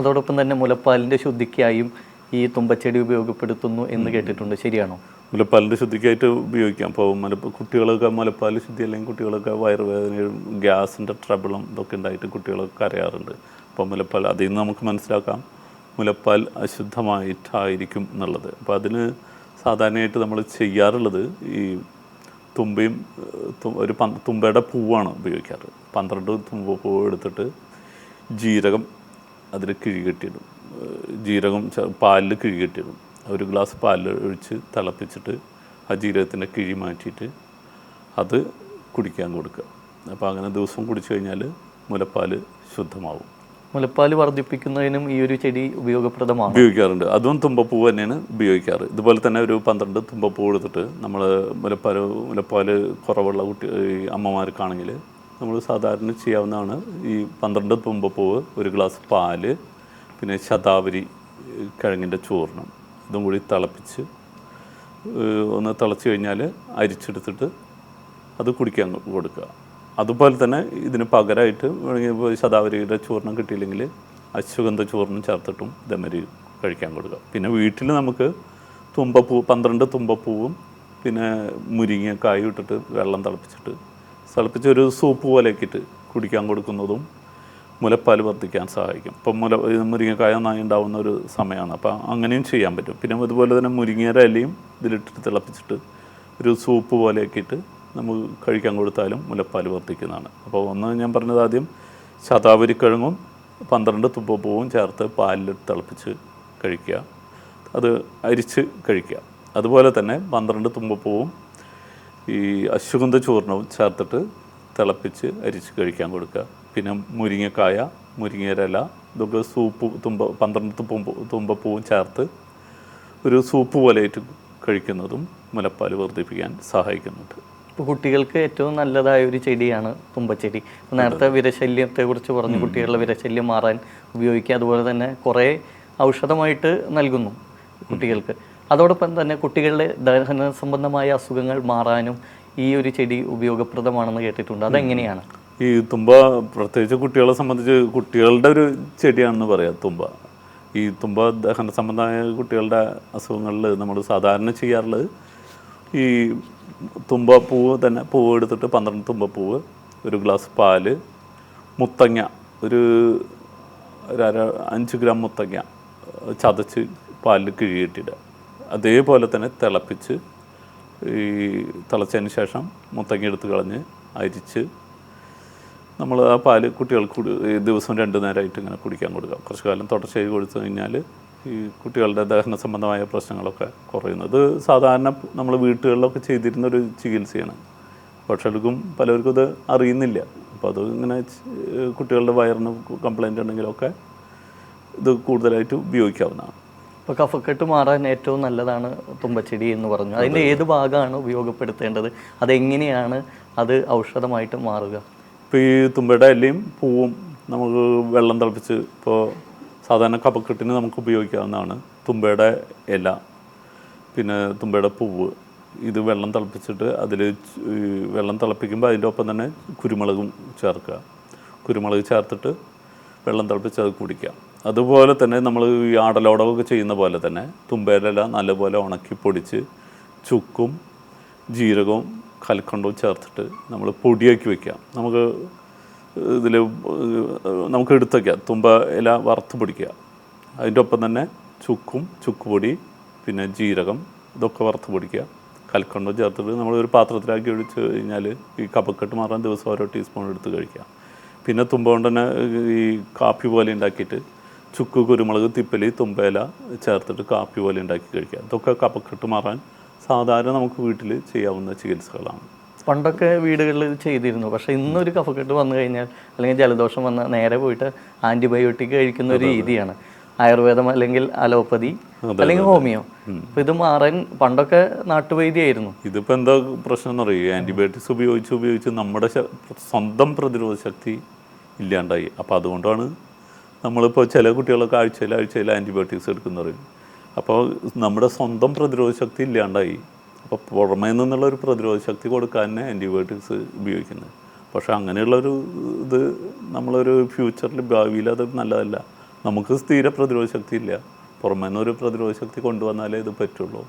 അതോടൊപ്പം തന്നെ മുലപ്പാലിന്റെ ശുദ്ധിക്കായും ഈ തുമ്പച്ചെടി ഉപയോഗപ്പെടുത്തുന്നു എന്ന് കേട്ടിട്ടുണ്ട്. ശരിയാണോ? മുലപ്പാലിന്റെ ശുദ്ധിക്കായിട്ട് ഉപയോഗിക്കാം. അപ്പോൾ മുലപ്പ കുട്ടികളൊക്കെ മുലപ്പാൽ ശുദ്ധി അല്ലെങ്കിൽ കുട്ടികളൊക്കെ വയറുവേദനയും ഗ്യാസിന്റെ ട്രബിളും ഇതൊക്കെ ഉണ്ടായിട്ട് കുട്ടികളൊക്കെ കരയാറുണ്ട്. അപ്പോൾ മുലപ്പാൽ അതിൽ നിന്ന് നമുക്ക് മനസ്സിലാക്കാം. മുലപ്പാൽ അശുദ്ധമായിട്ടായിരിക്കും എന്നുള്ളത്. അപ്പോൾ അതിന് സാധാരണയായിട്ട് നമ്മൾ ചെയ്യാറുള്ളത് ഈ തുമ്പയും ഒരു പ തുമ്പയുടെ പൂവാണ് ഉപയോഗിക്കാറ്. പന്ത്രണ്ട് തുമ്പ പൂവ് എടുത്തിട്ട് ജീരകം അതിൽ കിഴികെട്ടിയിടും ജീരകം പാലിൽ കിഴികെട്ടിയിടും ഒരു ഗ്ലാസ് പാലിൽ ഒഴിച്ച് തിളപ്പിച്ചിട്ട് ആ ജീരകത്തിന്റെ കിഴി മാറ്റിയിട്ട് അത് കുടിക്കാൻ കൊടുക്കുക. അപ്പോൾ അങ്ങനെ ദിവസം കുടിച്ചു കഴിഞ്ഞാൽ മുലപ്പാൽ ശുദ്ധമാവും. മുലപ്പാൽ വർദ്ധിപ്പിക്കുന്നതിനും ഈ ഒരു ചെടി ഉപയോഗപ്രദമാണ്. ഉപയോഗിക്കാറുണ്ട്. അതും തുമ്പപ്പൂ തന്നെയാണ് ഉപയോഗിക്കാറ്. ഇതുപോലെ തന്നെ ഒരു പന്ത്രണ്ട് തുമ്പപ്പൂ എടുത്തിട്ട് നമ്മൾ മുലപ്പാൽ മുലപ്പാൽ കുറവുള്ള കുട്ടി അമ്മമാർക്കാണെങ്കിൽ നമ്മൾ സാധാരണ ചെയ്യാവുന്നതാണ് ഈ പന്ത്രണ്ട് തുമ്പപ്പൂവ് ഒരു ഗ്ലാസ് പാൽ പിന്നെ ശതാവരി കിഴങ്ങിന്റെ ചൂർണം ഇതും കൂടി തിളപ്പിച്ച് ഒന്ന് തിളച്ച് കഴിഞ്ഞാൽ അരിച്ചെടുത്തിട്ട് അത് കുടിക്കാൻ കൊടുക്കുക. അതുപോലെ തന്നെ ഇതിന് പകരമായിട്ട് ശതാവരിയുടെ ചൂർണം കിട്ടിയില്ലെങ്കിൽ അശ്വഗന്ധ ചൂർണം ചേർത്തിട്ടും ഇതേമാതിരി കഴിക്കാൻ കൊടുക്കുക. പിന്നെ വീട്ടിൽ നമുക്ക് തുമ്പപ്പൂ പന്ത്രണ്ട് തുമ്പപ്പൂവും പിന്നെ മുരിങ്ങക്കായും ഇട്ടിട്ട് വെള്ളം തിളപ്പിച്ചിട്ട് തിളപ്പിച്ച് ഒരു സൂപ്പ് പോലെയാക്കിയിട്ട് കുടിക്കാൻ കൊടുക്കുന്നതും മുലപ്പാൽ വർദ്ധിക്കാൻ സഹായിക്കും. ഇപ്പം മുല മുരിങ്ങക്കായ നന്നായി ഉണ്ടാവുന്ന ഒരു സമയമാണ്. അപ്പോൾ അങ്ങനെയും ചെയ്യാൻ പറ്റും. പിന്നെ അതുപോലെ തന്നെ മുരിങ്ങയുടെ ഇലയും ഇതിലിട്ടിട്ട് തിളപ്പിച്ചിട്ട് ഒരു സൂപ്പ് പോലെയാക്കിയിട്ട് നമുക്ക് കഴിക്കാൻ കൊടുത്താലും മുലപ്പാൽ വർദ്ധിക്കുന്നതാണ്. അപ്പോൾ ഒന്ന് ഞാൻ പറഞ്ഞത് ആദ്യം ശതാവരിക്കിഴങ്ങും പന്ത്രണ്ട് തുമ്പപ്പൂവും ചേർത്ത് പാലിൽ തിളപ്പിച്ച് കഴിക്കുക. അത് അരിച്ച് കഴിക്കുക. അതുപോലെ തന്നെ പന്ത്രണ്ട് തുമ്പപ്പൂവും ഈ അശ്വഗന്ധ ചൂർണവും ചേർത്തിട്ട് തിളപ്പിച്ച് അരിച്ച് കഴിക്കാൻ കൊടുക്കുക. പിന്നെ മുരിങ്ങക്കായ മുരിങ്ങയില ഇതൊക്കെ സൂപ്പ് തുമ്പ പന്ത്രണ്ട് തുമ്പ തുമ്പപ്പൂവും ചേർത്ത് ഒരു സൂപ്പ് പോലെയായിട്ട് കഴിക്കുന്നതും മുലപ്പാൽ വർദ്ധിപ്പിക്കാൻ സഹായിക്കുന്നുണ്ട്. കുട്ടികൾക്ക് ഏറ്റവും നല്ലതായ ഒരു ചെടിയാണ് തുമ്പച്ചെടി. നേരത്തെ വിരശല്യത്തെ കുറിച്ച് പറഞ്ഞു കുട്ടികളുടെ വിരശല്യം മാറാൻ ഉപയോഗിക്കുക അതുപോലെ തന്നെ കുറേ ഔഷധമായിട്ട് നൽകുന്നു കുട്ടികൾക്ക്. അതോടൊപ്പം തന്നെ കുട്ടികളുടെ ദഹന സംബന്ധമായ അസുഖങ്ങൾ മാറാനും ഈ ഒരു ചെടി ഉപയോഗപ്രദമാണെന്ന് കേട്ടിട്ടുണ്ട്. അതെങ്ങനെയാണ്? ഈ തുമ്പ പ്രത്യേകിച്ച് കുട്ടികളെ സംബന്ധിച്ച് കുട്ടികളുടെ ഒരു ചെടിയാണെന്ന് പറയാം തുമ്പ. ഈ തുമ്പ ദഹന സംബന്ധമായ കുട്ടികളുടെ അസുഖങ്ങളിൽ നമ്മൾ സാധാരണ ചെയ്യാറുള്ളത് ഈ തുമ്പ പൂവ് തന്നെ പൂവ് എടുത്തിട്ട് പന്ത്രണ്ട് തുമ്പ പൂവ് ഒരു ഗ്ലാസ് പാൽ മുത്തങ്ങ ഒരു അര അഞ്ച് ഗ്രാം മുത്തങ്ങ ചതച്ച് പാലിൽ കിഴിയിട്ടിടുക. അതേപോലെ തന്നെ തിളപ്പിച്ച് ഈ തിളച്ചതിന് ശേഷം മുത്തങ്ങ എടുത്ത് കളഞ്ഞ് അരിച്ച് നമ്മൾ ആ പാൽ കുട്ടികൾക്ക് ദിവസം രണ്ട് നേരമായിട്ട് ഇങ്ങനെ കുടിക്കാൻ കൊടുക്കുക. കുറച്ച് കാലം തുടർച്ചയായി കൊടുത്തു കഴിഞ്ഞാൽ ഈ കുട്ടികളുടെ ദഹന സംബന്ധമായ പ്രശ്നങ്ങളൊക്കെ കുറയുന്നത്. സാധാരണ നമ്മൾ വീട്ടുകളിലൊക്കെ ചെയ്തിരുന്ന ഒരു ചികിത്സയാണ് പക്ഷേക്കും പലർക്കും ഇത് അറിയുന്നില്ല. അപ്പോൾ അത് ഇങ്ങനെ കുട്ടികളുടെ വയറിന് കംപ്ലൈന്റ് ഉണ്ടെങ്കിലൊക്കെ ഇത് കൂടുതലായിട്ട് ഉപയോഗിക്കാവുന്നതാണ്. ഇപ്പോൾ കഫക്കെട്ട് മാറാൻ ഏറ്റവും നല്ലതാണ് തുമ്പച്ചെടി എന്ന് പറഞ്ഞു. അതിന്റെ ഏത് ഭാഗമാണ് ഉപയോഗപ്പെടുത്തേണ്ടത്? അതെങ്ങനെയാണ് അത് ഔഷധമായിട്ട് മാറുക? ഇപ്പോൾ ഈ തുമ്പയുടെ ഇലയും പൂവും നമുക്ക് വെള്ളം തിളപ്പിച്ച് ഇപ്പോൾ സാധാരണ കപക്കെട്ടിന് നമുക്ക് ഉപയോഗിക്കാവുന്നതാണ്. തുമ്പയുടെ ഇല പിന്നെ തുമ്പയുടെ പൂവ്. ഇത് വെള്ളം തിളപ്പിച്ചിട്ട് അതിൽ വെള്ളം തിളപ്പിക്കുമ്പോൾ അതിന്റെ ഒപ്പം തന്നെ കുരുമുളകും ചേർക്കുക. കുരുമുളക് ചേർത്തിട്ട് വെള്ളം തിളപ്പിച്ച് അത് കുടിക്കുക. അതുപോലെ തന്നെ നമ്മൾ ഈ ആടലോടകമൊക്കെ ചെയ്യുന്ന പോലെ തന്നെ തുമ്പയിലെല്ലാം നല്ലപോലെ ഉണക്കി പൊടിച്ച് ചുക്കും ജീരകവും കൽക്കണ്ടവും ചേർത്തിട്ട് നമ്മൾ പൊടിയാക്കി വയ്ക്കാം നമുക്ക് ഇതിൽ നമുക്ക് എടുത്ത് വയ്ക്കാം തുമ്പ ഇല വറുത്ത് പിടിക്കുക. അതിന്റെ ഒപ്പം തന്നെ ചുക്കും ചുക്കുപൊടി പിന്നെ ജീരകം ഇതൊക്കെ വറുത്ത് പിടിക്കുക. കൽക്കണ്ടം ചേർത്തിട്ട് നമ്മൾ ഒരു പാത്രത്തിലാക്കി ഒഴിച്ച് കഴിഞ്ഞാൽ ഈ കപക്കെട്ട് മാറാൻ ദിവസം ഓരോ ടീസ്പൂൺ എടുത്ത് കഴിക്കുക. പിന്നെ തുമ്പ കൊണ്ട് തന്നെ ഈ കാപ്പി പോലെ ഉണ്ടാക്കിയിട്ട് ചുക്ക് കുരുമുളക് തിപ്പലി തുമ്പയില ചേർത്തിട്ട് കാപ്പി പോലെ ഉണ്ടാക്കി കഴിക്കുക. ഇതൊക്കെ കപക്കെട്ട് മാറാൻ സാധാരണ നമുക്ക് വീട്ടിൽ ചെയ്യാവുന്ന ചികിത്സകളാണ്. പണ്ടൊക്കെ വീടുകളിൽ ചെയ്തിരുന്നു. പക്ഷേ ഇന്നൊരു കഫക്കെട്ട് വന്നു കഴിഞ്ഞാൽ അല്ലെങ്കിൽ ജലദോഷം വന്നാൽ നേരെ പോയിട്ട് ആന്റിബയോട്ടിക് കഴിക്കുന്ന ഒരു രീതിയാണ്. ആയുർവേദം അല്ലെങ്കിൽ അലോപ്പതി അല്ലെങ്കിൽ ഹോമിയോ. അപ്പൊ ഇത് മാറാൻ പണ്ടൊക്കെ നാട്ടുവൈദ്യമായിരുന്നു ഇതിപ്പോൾ എന്താ പ്രശ്നം എന്ന് പറയുക? ആന്റിബയോട്ടിക്സ് ഉപയോഗിച്ച് ഉപയോഗിച്ച് നമ്മുടെ സ്വന്തം പ്രതിരോധ ശക്തി ഇല്ലാണ്ടായി. അപ്പോൾ അതുകൊണ്ടാണ് നമ്മളിപ്പോൾ ചില കുട്ടികളൊക്കെ ആഴ്ചയിൽ ആഴ്ചയിൽ ആന്റിബയോട്ടിക്സ് എടുക്കുന്നത്. അപ്പോൾ നമ്മുടെ സ്വന്തം പ്രതിരോധ ശക്തി ഇല്ലാണ്ടായി. അപ്പോൾ പുറമേ നിന്നുള്ള ഒരു പ്രതിരോധ ശക്തി കൊടുക്കാൻ തന്നെ ആന്റിബയോട്ടിക്സ് ഉപയോഗിക്കുന്നത്. പക്ഷേ അങ്ങനെയുള്ളൊരു ഇത് നമ്മളൊരു ഫ്യൂച്ചറിൽ ഭാവിയിൽ അത് നല്ലതല്ല. നമുക്ക് സ്ഥിര പ്രതിരോധ ശക്തി ഇല്ല. പുറമേ നിന്നൊരു പ്രതിരോധ ശക്തി കൊണ്ടുവന്നാലേ ഇത് പറ്റുള്ളൂ.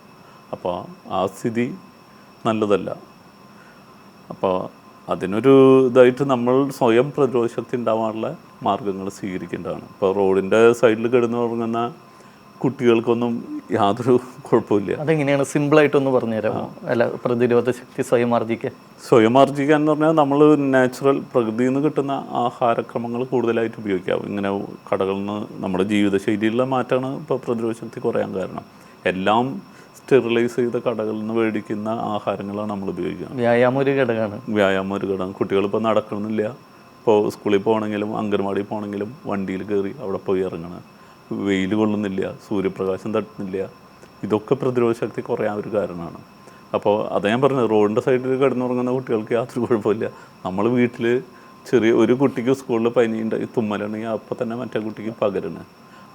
അപ്പോൾ ആ സ്ഥിതി നല്ലതല്ല. അപ്പോൾ അതിനൊരു ഇതായിട്ട് നമ്മൾ സ്വയം പ്രതിരോധ ശക്തി ഉണ്ടാവാനുള്ള മാർഗങ്ങൾ സ്വീകരിക്കേണ്ടതാണ്. ഇപ്പോൾ റോഡിന്റെ സൈഡിൽ കിടന്നു ഉറങ്ങുന്ന കുട്ടികൾക്കൊന്നും യാതൊരു കുഴപ്പമില്ല അതെങ്ങനെയാണ്? സിമ്പിളായിട്ടൊന്ന് പറഞ്ഞുതരാമോ? അല്ല പ്രതിരോധ ശക്തി സ്വയം ആർജിക്കാൻ. സ്വയം ആർജിക്കാൻ എന്ന് പറഞ്ഞാൽ നമ്മൾ നാച്ചുറൽ പ്രകൃതിയിൽ നിന്ന് കിട്ടുന്ന ആഹാരക്രമങ്ങൾ കൂടുതലായിട്ട് ഉപയോഗിക്കാം ഇങ്ങനെ കടകളിൽ നിന്ന് നമ്മുടെ ജീവിതശൈലിയിലുള്ള മാറ്റമാണ് ഇപ്പോൾ പ്രതിരോധ ശക്തി കുറയാൻ കാരണം. എല്ലാം സ്റ്റെറിലൈസ് ചെയ്ത കടകളിൽ നിന്ന് മേടിക്കുന്ന ആഹാരങ്ങളാണ് നമ്മൾ ഉപയോഗിക്കുന്നത്. വ്യായാമം ഒരു ഘടകമാണ്. വ്യായാമം ഒരു ഘടകം. കുട്ടികളിപ്പോൾ നടക്കണമെന്നില്ല. ഇപ്പോൾ സ്കൂളിൽ പോകണമെങ്കിലും അംഗൻവാടിയിൽ പോകണമെങ്കിലും വണ്ടിയിൽ കയറി അവിടെ പോയി ഇറങ്ങണം. വെയിൽ കൊള്ളുന്നില്ല സൂര്യപ്രകാശം തട്ടുന്നില്ല. ഇതൊക്കെ പ്രതിരോധ ശക്തി കുറയാൻ ഒരു കാരണമാണ്. അപ്പോൾ അത് ഞാൻ പറഞ്ഞത് റോഡിന്റെ സൈഡിൽ കിടന്നുറങ്ങുന്ന കുട്ടികൾക്ക് യാതൊരു കുഴപ്പമില്ല. നമ്മൾ വീട്ടിൽ ചെറിയ ഒരു കുട്ടിക്ക് സ്കൂളിൽ പനി ഉണ്ടായി തുമ്മലുണ്ടെങ്കിൽ അപ്പോൾ തന്നെ മറ്റേ കുട്ടിക്ക് പകരണ്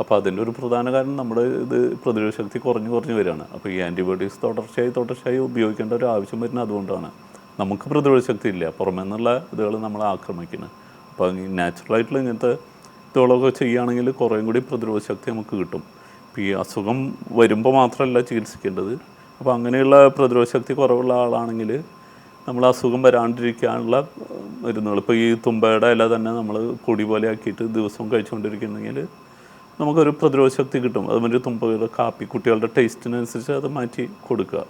അപ്പോൾ അതിന്റെ ഒരു പ്രധാന കാരണം നമ്മുടെ ഇത് പ്രതിരോധ ശക്തി കുറഞ്ഞു കുറഞ്ഞു വരികയാണ്. അപ്പോൾ ഈ ആന്റിബയോട്ടിക്സ് തുടർച്ചയായി തുടർച്ചയായി ഉപയോഗിക്കേണ്ട ഒരു ആവശ്യം വരുന്നത് അതുകൊണ്ടാണ്. നമുക്ക് പ്രതിരോധ ശക്തി ഇല്ല പുറമേ നിന്നുള്ള ഇതുകൾ നമ്മളെ ആക്രമിക്കുന്നത് അപ്പോൾ ഈ നാച്ചുറലായിട്ടുള്ള ഇങ്ങനത്തെ ഇതുകളൊക്കെ ചെയ്യുകയാണെങ്കിൽ കുറേ കൂടി പ്രതിരോധ ശക്തി നമുക്ക് കിട്ടും. ഈ അസുഖം വരുമ്പോൾ മാത്രമല്ല ചികിത്സിക്കേണ്ടത്. അപ്പോൾ അങ്ങനെയുള്ള പ്രതിരോധ ശക്തി കുറവുള്ള ആളാണെങ്കിൽ നമ്മൾ അസുഖം വരാണ്ടിരിക്കാനുള്ള മരുന്നുകൾ. ഇപ്പോൾ ഈ തുമ്പയുടെ ഇല തന്നെ നമ്മൾ പൊടി പോലെ ആക്കിയിട്ട് ദിവസവും കഴിച്ചുകൊണ്ടിരിക്കുന്നെങ്കിൽ നമുക്കൊരു പ്രതിരോധ ശക്തി കിട്ടും. അതുമാതിരി തുമ്പയുടെ കാപ്പി കുട്ടികളുടെ ടേസ്റ്റിനനുസരിച്ച് അത് മാറ്റി കൊടുക്കുക.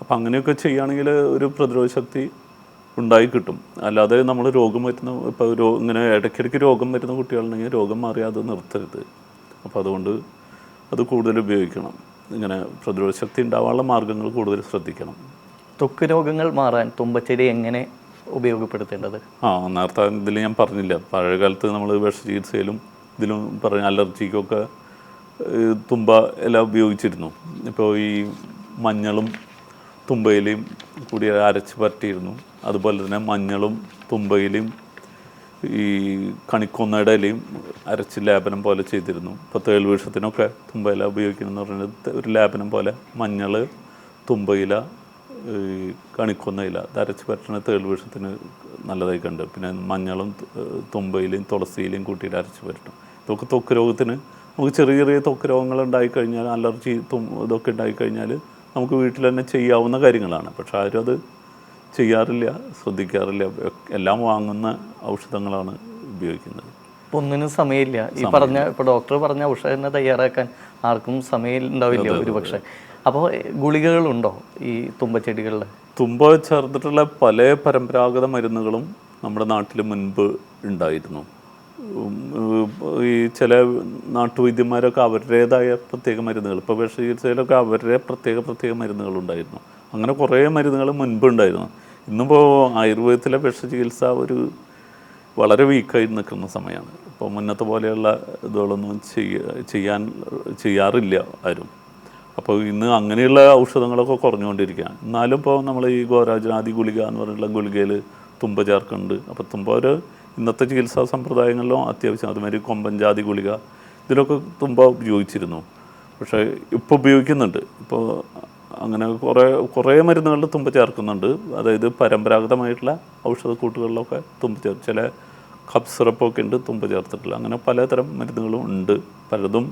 അപ്പോൾ അങ്ങനെയൊക്കെ ചെയ്യുകയാണെങ്കിൽ ഒരു പ്രതിരോധ ശക്തി ഉണ്ടായി കിട്ടും. അല്ലാതെ നമ്മൾ രോഗം വരുന്ന ഇപ്പോൾ രോ ഇങ്ങനെ ഇടയ്ക്കിടയ്ക്ക് രോഗം വരുന്ന കുട്ടികളുണ്ടെങ്കിൽ രോഗം മാറി അത് നിർത്തരുത്. അപ്പോൾ അതുകൊണ്ട് അത് കൂടുതൽ ഉപയോഗിക്കണം. ഇങ്ങനെ പ്രതിരോധ ശക്തി ഉണ്ടാവാനുള്ള മാർഗങ്ങൾ കൂടുതൽ ശ്രദ്ധിക്കണം. തൊക്ക് രോഗങ്ങൾ മാറാൻ തുമ്പച്ചെടി എങ്ങനെ ഉപയോഗപ്പെടുത്തേണ്ടത്? ആ നേരത്തെ ഇതിൽ ഞാൻ പറഞ്ഞില്ല. പഴയകാലത്ത് നമ്മൾ വിഷ ചികിത്സയിലും ഇതിലും പറഞ്ഞ അലർജിക്കൊക്കെ തുമ്പ എല്ലാം ഉപയോഗിച്ചിരുന്നു. ഇപ്പോൾ ഈ മഞ്ഞളും തുമ്പയിലയും കൂടി അരച്ച് പരട്ടിയിരുന്നു അതുപോലെ തന്നെ മഞ്ഞളും തുമ്പയിലയും ഈ കണിക്കൊന്നയുടെ ഇലയും അരച്ച് ലേപനം പോലെ ചെയ്തിരുന്നു. ഇപ്പോൾ തേൾവിഷത്തിനൊക്കെ തുമ്പയില ഉപയോഗിക്കണമെന്ന് പറഞ്ഞത് ഒരു ലേപനം പോലെ മഞ്ഞൾ തുമ്പയില കണിക്കൊന്നയില ഇത് അരച്ച് തേൾ തേൾവിഷത്തിന് നല്ലതായി കണ്ട്. പിന്നെ മഞ്ഞളും തുമ്പയിലയും തുളസിയിലയും കൂട്ടിയിട്ട് അരച്ച് പറ്റണം ഇതൊക്കെ ത്വക്ക് രോഗത്തിന് നമുക്ക് ചെറിയ ചെറിയ ത്വക്ക് രോഗങ്ങൾ ഉണ്ടായിക്കഴിഞ്ഞാൽ അലർജി ഇതൊക്കെ ഉണ്ടായിക്കഴിഞ്ഞാൽ നമുക്ക് വീട്ടിൽ തന്നെ ചെയ്യാവുന്ന കാര്യങ്ങളാണ്. പക്ഷെ ആരും അത് ചെയ്യാറില്ല ശ്രദ്ധിക്കാറില്ല. എല്ലാം വാങ്ങുന്ന ഔഷധങ്ങളാണ് ഉപയോഗിക്കുന്നത്. ഇപ്പൊ ഒന്നിനും സമയമില്ല. ഈ പറഞ്ഞ ഇപ്പൊ ഡോക്ടർ പറഞ്ഞ ഔഷധം തന്നെ തയ്യാറാക്കാൻ ആർക്കും സമയം ഉണ്ടാവില്ല ഒരു പക്ഷേ അപ്പോൾ ഗുളികകളുണ്ടോ ഈ തുമ്പച്ചെടികളിൽ? തുമ്പ ചേർത്തിട്ടുള്ള പല പരമ്പരാഗത മരുന്നുകളും നമ്മുടെ നാട്ടിൽ മുൻപ് ഉണ്ടായിരുന്നു. ഈ ചില നാട്ടുവൈദ്യന്മാരൊക്കെ അവരുടേതായ പ്രത്യേക മരുന്നുകൾ. ഇപ്പോൾ വിഷചികിത്സയിലൊക്കെ അവരുടെ പ്രത്യേക പ്രത്യേക മരുന്നുകൾ ഉണ്ടായിരുന്നു അങ്ങനെ കുറേ മരുന്നുകൾ മുൻപുണ്ടായിരുന്നു. ഇന്നിപ്പോൾ ആയുർവേദത്തിലെ വിഷചികിത്സ ഒരു വളരെ വീക്കായി നിൽക്കുന്ന സമയമാണ്. ഇപ്പോൾ മുന്നത്തെ പോലെയുള്ള ഇതുകളൊന്നും ചെയ്യ ചെയ്യാൻ ചെയ്യാറില്ല ആരും. അപ്പോൾ ഇന്ന് അങ്ങനെയുള്ള ഔഷധങ്ങളൊക്കെ കുറഞ്ഞുകൊണ്ടിരിക്കുകയാണ്. എന്നാലും ഇപ്പോൾ നമ്മൾ ഈ ഗോരാജനാദി ഗുളിക എന്ന് പറഞ്ഞിട്ടുള്ള ഗുളികയിൽ തുമ്പ ചേർക്കുന്നുണ്ട്. അപ്പോൾ തുമ്പ ഒരു ഇന്നത്തെ ചികിത്സാ സമ്പ്രദായങ്ങളിലും അത്യാവശ്യം അതുമാതിരി കൊമ്പൻ ജാതി ഗുളിക ഇതിലൊക്കെ തുമ്പ ഉപയോഗിച്ചിരുന്നു. പക്ഷേ ഇപ്പോൾ ഉപയോഗിക്കുന്നുണ്ട്. ഇപ്പോൾ അങ്ങനെ കുറേ കുറേ മരുന്നുകളിൽ തുമ്പ ചേർക്കുന്നുണ്ട്. അതായത് പരമ്പരാഗതമായിട്ടുള്ള ഔഷധക്കൂട്ടുകളിലൊക്കെ തുമ്പ ചേർത്ത് ചില കപ്പ് സിറപ്പൊക്കെ ഉണ്ട് തുമ്പ ചേർത്തിട്ടില്ല അങ്ങനെ പലതരം മരുന്നുകളും ഉണ്ട്. പലതും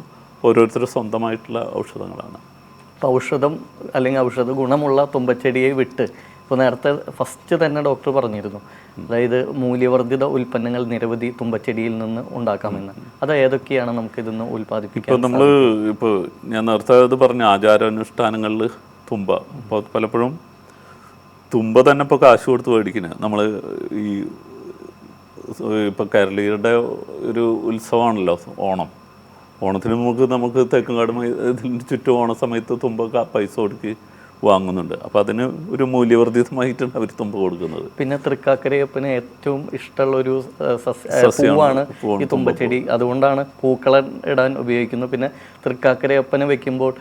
ഓരോരുത്തരുടെ സ്വന്തമായിട്ടുള്ള ഔഷധങ്ങളാണ്. ഔഷധം അല്ലെങ്കിൽ ഔഷധ ഗുണമുള്ള തുമ്പച്ചെടിയെ വിട്ട് ഇപ്പോൾ നേരത്തെ ഫസ്റ്റ് തന്നെ ഡോക്ടർ പറഞ്ഞിരുന്നു. അതായത് മൂല്യവർദ്ധിത ഉൽപ്പന്നങ്ങൾ നിരവധി തുമ്പച്ചെടിയിൽ നിന്ന് ഉണ്ടാക്കാമെന്ന്. അത് ഏതൊക്കെയാണ് നമുക്ക് ഇതൊന്ന് ഉൽപ്പാദിപ്പിക്കാൻ ഇപ്പോൾ നമ്മൾ ഇപ്പോൾ ഞാൻ നേരത്തെ ഇത് പറഞ്ഞ ആചാരാനുഷ്ഠാനങ്ങളിൽ തുമ്പ. അപ്പോൾ പലപ്പോഴും തുമ്പ തന്നെ ഇപ്പോൾ കാശ് കൊടുത്ത് മേടിക്കുന്നത് നമ്മൾ ഈ ഇപ്പോൾ കേരളീയരുടെ ഒരു ഉത്സവമാണല്ലോ ഓണം. ഓണത്തിന് നമുക്ക് നമുക്ക് തെക്കുംകാട് ഇതിന് ചുറ്റും ഓണ സമയത്ത് തുമ്പ പൈസ കൊടുക്ക്. വാങ്ങുന്നുണ്ട്. അപ്പോൾ അതിന് ഒരു മൂല്യവർദ്ധിതമായിട്ടാണ് അവർ തുമ്പ കൊടുക്കുന്നത്. പിന്നെ തൃക്കാക്കരയപ്പന് ഏറ്റവും ഇഷ്ടമുള്ള ഒരു സസ്യമാണ് ഈ തുമ്പച്ചെടി അതുകൊണ്ടാണ് പൂക്കള ഇടാൻ ഉപയോഗിക്കുന്നത്. പിന്നെ തൃക്കാക്കരയപ്പന് വെക്കുമ്പോൾ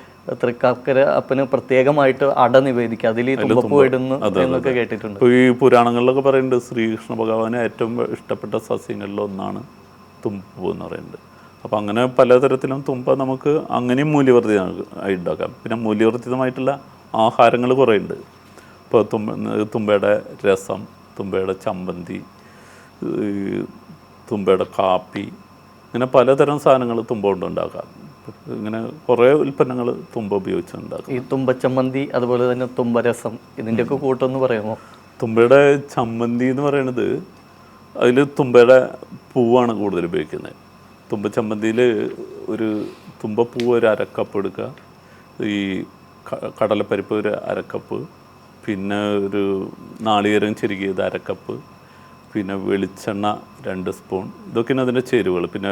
തൃക്കാക്കര അപ്പന് പ്രത്യേകമായിട്ട് അട നിവേദിക്കുക. അതിൽ ഈ തുമ്പപ്പൂ ഇടുന്നു എന്നൊക്കെ കേട്ടിട്ടുണ്ട്. ഈ പുരാണങ്ങളിലൊക്കെ പറയുന്നുണ്ട് ശ്രീകൃഷ്ണ ഭഗവാന് ഏറ്റവും ഇഷ്ടപ്പെട്ട സസ്യങ്ങളിൽ ഒന്നാണ് പൂ എന്ന് പറയുന്നത്. അപ്പോൾ അങ്ങനെ പലതരത്തിലും തുമ്പ നമുക്ക് അങ്ങനെയും മൂല്യവർദ്ധിത ഉണ്ടാക്കാം. പിന്നെ മൂല്യവർദ്ധിതമായിട്ടുള്ള ആഹാരങ്ങൾ കുറേ ഉണ്ട് ഇപ്പോൾ തുമ്പ തുമ്പയുടെ രസം തുമ്പയുടെ ചമ്മന്തി ഈ തുമ്പയുടെ കാപ്പി ഇങ്ങനെ പലതരം സാധനങ്ങൾ തുമ്പ കൊണ്ട് ഉണ്ടാക്കാം. ഇങ്ങനെ കുറേ ഉൽപ്പന്നങ്ങൾ തുമ്പ ഉപയോഗിച്ച് ഉണ്ടാക്കാം. ഈ തുമ്പച്ചമ്മന്തി അതുപോലെ തന്നെ തുമ്പരസം ഇതിന്റെയൊക്കെ കൂട്ടമെന്ന് പറയാമോ? തുമ്പയുടെ ചമ്മന്തി എന്ന് പറയുന്നത് അതിൽ തുമ്പയുടെ പൂവാണ് കൂടുതൽ ഉപയോഗിക്കുന്നത്. തുമ്പ ചമ്മന്തിയിൽ ഒരു തുമ്പപ്പൂ ഒരു അരക്കപ്പ് എടുക്കുക. ഈ കടലപ്പരിപ്പ് ഒരു അരക്കപ്പ് പിന്നെ ഒരു നാളികേരം ചെരുകിയത് അരക്കപ്പ് പിന്നെ വെളിച്ചെണ്ണ രണ്ട് സ്പൂൺ. ഇതൊക്കെയാണ് അതിന്റെ ചേരുവകൾ. പിന്നെ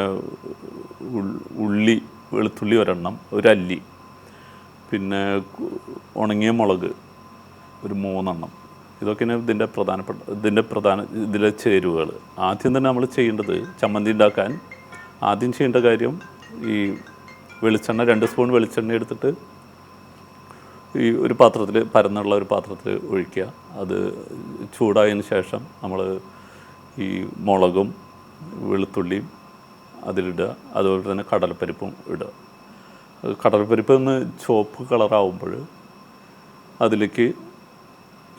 ഉള്ളി വെളുത്തുള്ളി ഒരെണ്ണം ഒരു അല്ലി പിന്നെ ഉണങ്ങിയ മുളക് ഒരു മൂന്നെണ്ണം. ഇതൊക്കെയാണ് ഇതിന്റെ പ്രധാനപ്പെട്ട ഇതിന്റെ പ്രധാന ഇതിലെ ചേരുവകൾ. ആദ്യം തന്നെ നമ്മൾ ചെയ്യേണ്ടത് ചമ്മന്തി ഉണ്ടാക്കാൻ. ആദ്യം ചെയ്യേണ്ട കാര്യം ഈ വെളിച്ചെണ്ണ രണ്ട് സ്പൂൺ വെളിച്ചെണ്ണ എടുത്തിട്ട് ഈ ഒരു പാത്രത്തിൽ പരന്നുള്ള ഒരു പാത്രത്തിൽ ഒഴിക്കുക. അത് ചൂടായതിന് ശേഷം നമ്മൾ ഈ മുളകും വെളുത്തുള്ളിയും അതിലിടുക. അതുപോലെ തന്നെ കടലപ്പരിപ്പും ഇടുക. കടലപ്പരിപ്പ് ഒന്ന് ചുവപ്പ് കളറാവുമ്പോൾ അതിലേക്ക്